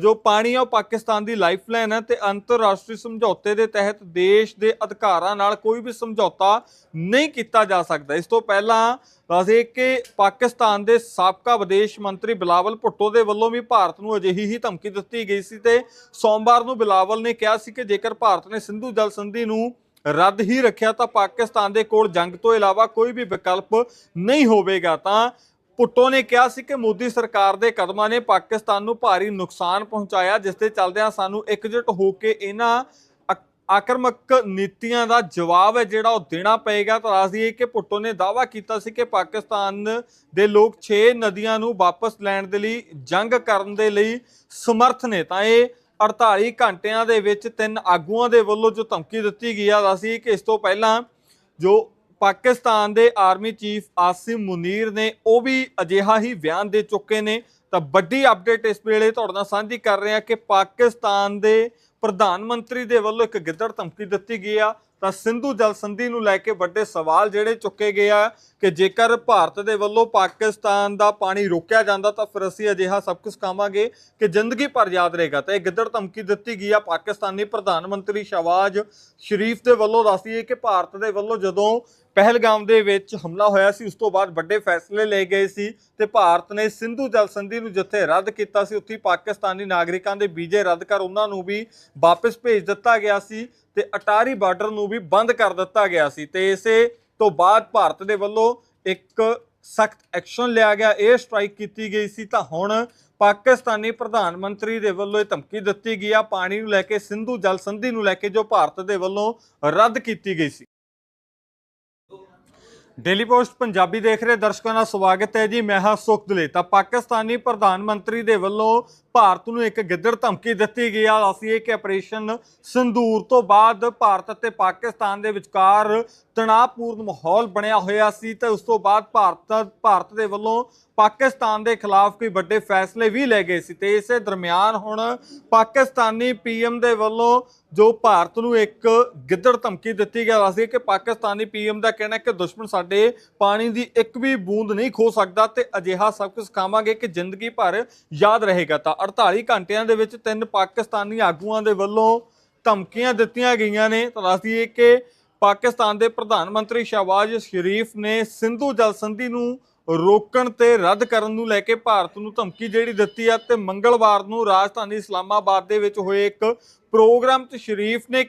ਜੋ ਪਾਣੀ ਆ ਉਹ ਪਾਕਿਸਤਾਨ ਦੀ ਲਾਈਫਲਾਈਨ ਹੈ ਤੇ ਅੰਤਰਰਾਸ਼ਟਰੀ ਸਮਝੌਤੇ ਦੇ ਤਹਿਤ ਦੇਸ਼ ਦੇ ਅਧਿਕਾਰਾਂ ਨਾਲ ਕੋਈ ਵੀ ਸਮਝੌਤਾ ਨਹੀਂ ਕੀਤਾ ਜਾ ਸਕਦਾ। ਇਸ ਤੋਂ ਪਹਿਲਾਂ ਦੱਸੇ ਕਿ ਪਾਕਿਸਤਾਨ ਦੇ ਸਾਬਕਾ ਵਿਦੇਸ਼ ਮੰਤਰੀ ਬਿਲਾਵਲ ਭੁੱਟੋ ਦੇ ਵੱਲੋਂ ਵੀ ਭਾਰਤ ਨੂੰ ਅਜਿਹੀ ਹੀ ਧਮਕੀ ਦਿੱਤੀ ਗਈ ਸੀ ਤੇ ਸੋਮਵਾਰ ਨੂੰ ਬਿਲਾਵਲ ਨੇ ਕਿਹਾ ਸੀ ਕਿ ਜੇਕਰ ਭਾਰਤ ਨੇ ਸਿੰਧੂ ਜਲ ਸੰਧੀ ਨੂੰ ਰੱਦ ਹੀ ਰੱਖਿਆ ਤਾਂ ਪਾਕਿਸਤਾਨ ਦੇ ਕੋਲ ਜੰਗ ਤੋਂ ਇਲਾਵਾ ਕੋਈ ਵੀ ਵਿਕਲਪ ਨਹੀਂ ਹੋਵੇਗਾ। ਤਾਂ ਪੁੱਟੋ ਨੇ ਕਿਹਾ ਸੀ ਕਿ ਮੋਦੀ ਸਰਕਾਰ ਦੇ ਕਦਮਾਂ ਨੇ ਪਾਕਿਸਤਾਨ ਨੂੰ ਭਾਰੀ ਨੁਕਸਾਨ ਪਹੁੰਚਾਇਆ, ਜਿਸ ਦੇ ਚੱਲਦਿਆਂ ਸਾਨੂੰ ਇਕਜੁੱਟ ਹੋ ਕੇ ਇਹਨਾਂ ਆਕ- ਆਕਰਮਕ ਨੀਤੀਆਂ ਦਾ ਜਵਾਬ ਹੈ, ਜਿਹੜਾ ਉਹ ਦੇਣਾ ਪਏਗਾ। ਤਾਂ ਦੱਸ ਦਈਏ ਕਿ ਪੁੱਟੋ ਨੇ ਦਾਅਵਾ ਕੀਤਾ ਸੀ ਕਿ ਪਾਕਿਸਤਾਨ ਦੇ ਲੋਕ 6 ਨਦੀਆਂ ਨੂੰ ਵਾਪਸ ਲੈਣ ਦੇ ਲਈ ਜੰਗ ਕਰਨ ਦੇ ਲਈ ਸਮਰਥ ਨੇ। ਤਾਂ ਇਹ 48 ਘੰਟਿਆਂ ਦੇ ਵਿੱਚ ਤਿੰਨ ਆਗੂਆਂ ਦੇ ਵੱਲੋਂ ਜੋ ਧਮਕੀ ਦਿੱਤੀ ਗਈ ਆ, ਦੱਸੀ ਕਿ ਇਸ ਤੋਂ ਪਹਿਲਾਂ ਜੋ ਪਾਕਿਸਤਾਨ ਦੇ ਆਰਮੀ ਚੀਫ ਆਸਿਮ ਮੁਨੀਰ ਨੇ ਉਹ ਵੀ ਅਜਿਹਾ ਹੀ ਬਿਆਨ ਦੇ ਚੁੱਕੇ ਨੇ। ਤਾਂ ਵੱਡੀ ਅਪਡੇਟ ਇਸ ਵੇਲੇ ਤੁਹਾਡੇ ਨਾਲ ਸਾਂਝੀ ਕਰ ਰਹੇ ਹਾਂ ਕਿ ਪਾਕਿਸਤਾਨ ਦੇ ਪ੍ਰਧਾਨ ਮੰਤਰੀ ਦੇ ਵੱਲੋਂ ਇੱਕ ਗਿੱਦੜ ਧਮਕੀ ਦਿੱਤੀ ਗਈ ਆ। ਤਾਂ ਸਿੰਧੂ ਜਲ ਸੰਧੀ ਨੂੰ ਲੈ ਕੇ ਵੱਡੇ ਸਵਾਲ ਜਿਹੜੇ ਚੁੱਕੇ ਗਏ ਆ ਕਿ ਜੇਕਰ ਭਾਰਤ ਦੇ ਵੱਲੋਂ ਪਾਕਿਸਤਾਨ ਦਾ ਪਾਣੀ ਰੋਕਿਆ ਜਾਂਦਾ ਤਾਂ ਫਿਰ ਅਸੀਂ ਅਜਿਹਾ ਸਭ ਕੁਝ ਖਾਵਾਂਗੇ ਕਿ ਜ਼ਿੰਦਗੀ ਭਰ ਯਾਦ ਰਹੇਗਾ। ਤਾਂ ਇਹ ਗਿੱਦੜ ਧਮਕੀ ਦਿੱਤੀ ਗਈ ਆ ਪਾਕਿਸਤਾਨੀ ਪ੍ਰਧਾਨ ਮੰਤਰੀ ਸ਼ਹਬਾਜ਼ ਸ਼ਰੀਫ ਦੇ ਵੱਲੋਂ। ਦੱਸਦੀ ਹੈ ਕਿ ਭਾਰਤ ਦੇ ਵੱਲੋਂ ਜਦੋਂ ਪਹਿਲਗਾਮ ਦੇ ਵਿੱਚ ਹਮਲਾ ਹੋਇਆ ਸੀ, ਉਸ ਤੋਂ ਬਾਅਦ ਵੱਡੇ ਫੈਸਲੇ ਲਏ ਗਏ ਸੀ ਤੇ ਭਾਰਤ ਨੇ ਸਿੰਧੂ ਜਲ ਸੰਧੀ ਨੂੰ ਜਿੱਥੇ ਰੱਦ ਕੀਤਾ ਸੀ, ਉੱਥੇ ਪਾਕਿਸਤਾਨੀ ਨਾਗਰਿਕਾਂ ਦੇ ਵੀਜ਼ੇ ਰੱਦ ਕਰ ਉਹਨਾਂ ਨੂੰ ਵੀ ਵਾਪਸ ਭੇਜ ਦਿੱਤਾ ਗਿਆ ਸੀ ਤੇ ਅਟਾਰੀ ਬਾਰਡਰ ਨੂੰ ਵੀ ਬੰਦ ਕਰ ਦਿੱਤਾ ਗਿਆ ਸੀ ਤੇ ਇਸੇ ਤੋਂ ਬਾਅਦ ਭਾਰਤ ਦੇ ਵੱਲੋਂ ਇੱਕ ਸਖਤ ਐਕਸ਼ਨ ਲਿਆ ਗਿਆ 에ਅਰ ਸਟ੍ਰਾਈਕ ਕੀਤੀ ਗਈ ਸੀ। ਤਾਂ ਹੁਣ ਪਾਕਿਸਤਾਨੀ ਪ੍ਰਧਾਨ ਮੰਤਰੀ ਦੇ ਵੱਲੋਂ ਇਹ ਧਮਕੀ ਦਿੱਤੀ ਗਈ ਆ, ਪਾਣੀ ਨੂੰ ਲੈ ਕੇ, ਸਿੰਧੂ ਜਲ ਸੰਧੀ ਨੂੰ ਲੈ ਕੇ ਜੋ ਭਾਰਤ ਦੇ ਵੱਲੋਂ ਰੱਦ ਕੀਤੀ ਗਈ ਸੀ। ਡੇਲੀ ਪੋਸਟ ਪੰਜਾਬੀ ਦੇਖ ਰਹੇ ਦਰਸ਼ਕਾਂ ਦਾ ਸਵਾਗਤ ਹੈ ਜੀ। ਮੈਂ ਹਾਂ ਸੁਖਦਲੇ। ਤਾਂ ਪਾਕਿਸਤਾਨੀ ਪ੍ਰਧਾਨ ਮੰਤਰੀ ਦੇ ਵੱਲੋਂ ਭਾਰਤ ਨੂੰ ਇੱਕ ਗਿੱਦੜ ਧਮਕੀ ਦਿੱਤੀ ਗਈ ਆ। ਅਸੀਂ ਇਹ ਕਿ ਆਪਰੇਸ਼ਨ ਸੰਦੂਰ ਤੋਂ ਬਾਅਦ ਭਾਰਤ ਅਤੇ ਪਾਕਿਸਤਾਨ ਦੇ ਵਿਚਕਾਰ ਤਣਾਅਪੂਰਨ ਮਾਹੌਲ ਬਣਿਆ ਹੋਇਆ ਸੀ ਤੇ ਉਸ ਤੋਂ ਬਾਅਦ ਭਾਰਤ ਭਾਰਤ ਦੇ ਵੱਲੋਂ ਪਾਕਿਸਤਾਨ ਦੇ ਖਿਲਾਫ ਕੋਈ ਵੱਡੇ ਫੈਸਲੇ ਵੀ ਲਏ ਗਏ ਸੀ ਤੇ ਇਸੇ ਦਰਮਿਆਨ ਹੁਣ ਪਾਕਿਸਤਾਨੀ ਪੀਐਮ ਦੇ ਵੱਲੋਂ ਜੋ ਭਾਰਤ ਨੂੰ ਇੱਕ ਗਿੱਦੜ ਧਮਕੀ ਦਿੱਤੀ ਗਿਆ ਸੀ ਕਿ ਪਾਕਿਸਤਾਨੀ ਪੀਐਮ ਦਾ ਕਹਿਣਾ ਹੈ ਕਿ ਦੁਸ਼ਮਣ ਸਾਡੇ ਪਾਣੀ ਦੀ ਇੱਕ ਵੀ ਬੂੰਦ ਨਹੀਂ ਖੋ ਸਕਦਾ ਤੇ ਅਜਿਹਾ ਸਭ ਕੁਝ ਖਾਵਾਂਗੇ ਕਿ ਜ਼ਿੰਦਗੀ ਭਰ ਯਾਦ ਰਹੇਗਾ ਤਾਂ। 48 ਘੰਟਿਆਂ ਦੇ ਵਿੱਚ ਤਿੰਨ ਪਾਕਿਸਤਾਨੀ ਆਗੂਆਂ ਦੇ ਵੱਲੋਂ ਧਮਕੀਆਂ ਦਿੱਤੀਆਂ ਗਈਆਂ ਨੇ। ਤਾਂ ਦੱਸ ਦਈਏ ਕਿ ਪਾਕਿਸਤਾਨ ਦੇ ਪ੍ਰਧਾਨ ਮੰਤਰੀ ਸ਼ਹਬਾਜ਼ ਸ਼ਰੀਫ ਨੇ ਸਿੰਧੂ ਜਲ ਸੰਧੀ ਨੂੰ ਰੋਕਣ ਤੇ ਰੱਦ ਕਰਨ ਨੂੰ ਲੈ ਕੇ ਭਾਰਤ ਨੂੰ ਧਮਕੀ ਜਿਹੜੀ ਦਿੱਤੀ ਆ ਤੇ ਮੰਗਲਵਾਰ ਨੂੰ ਰਾਜਧਾਨੀ ਇਸਲਾਮਾਬਾਦ ਦੇ ਵਿੱਚ ਹੋਏ ਇੱਕ ਪ੍ਰੋਗਰਾਮ 'ਚ ਸ਼ਰੀਫ ਨੇ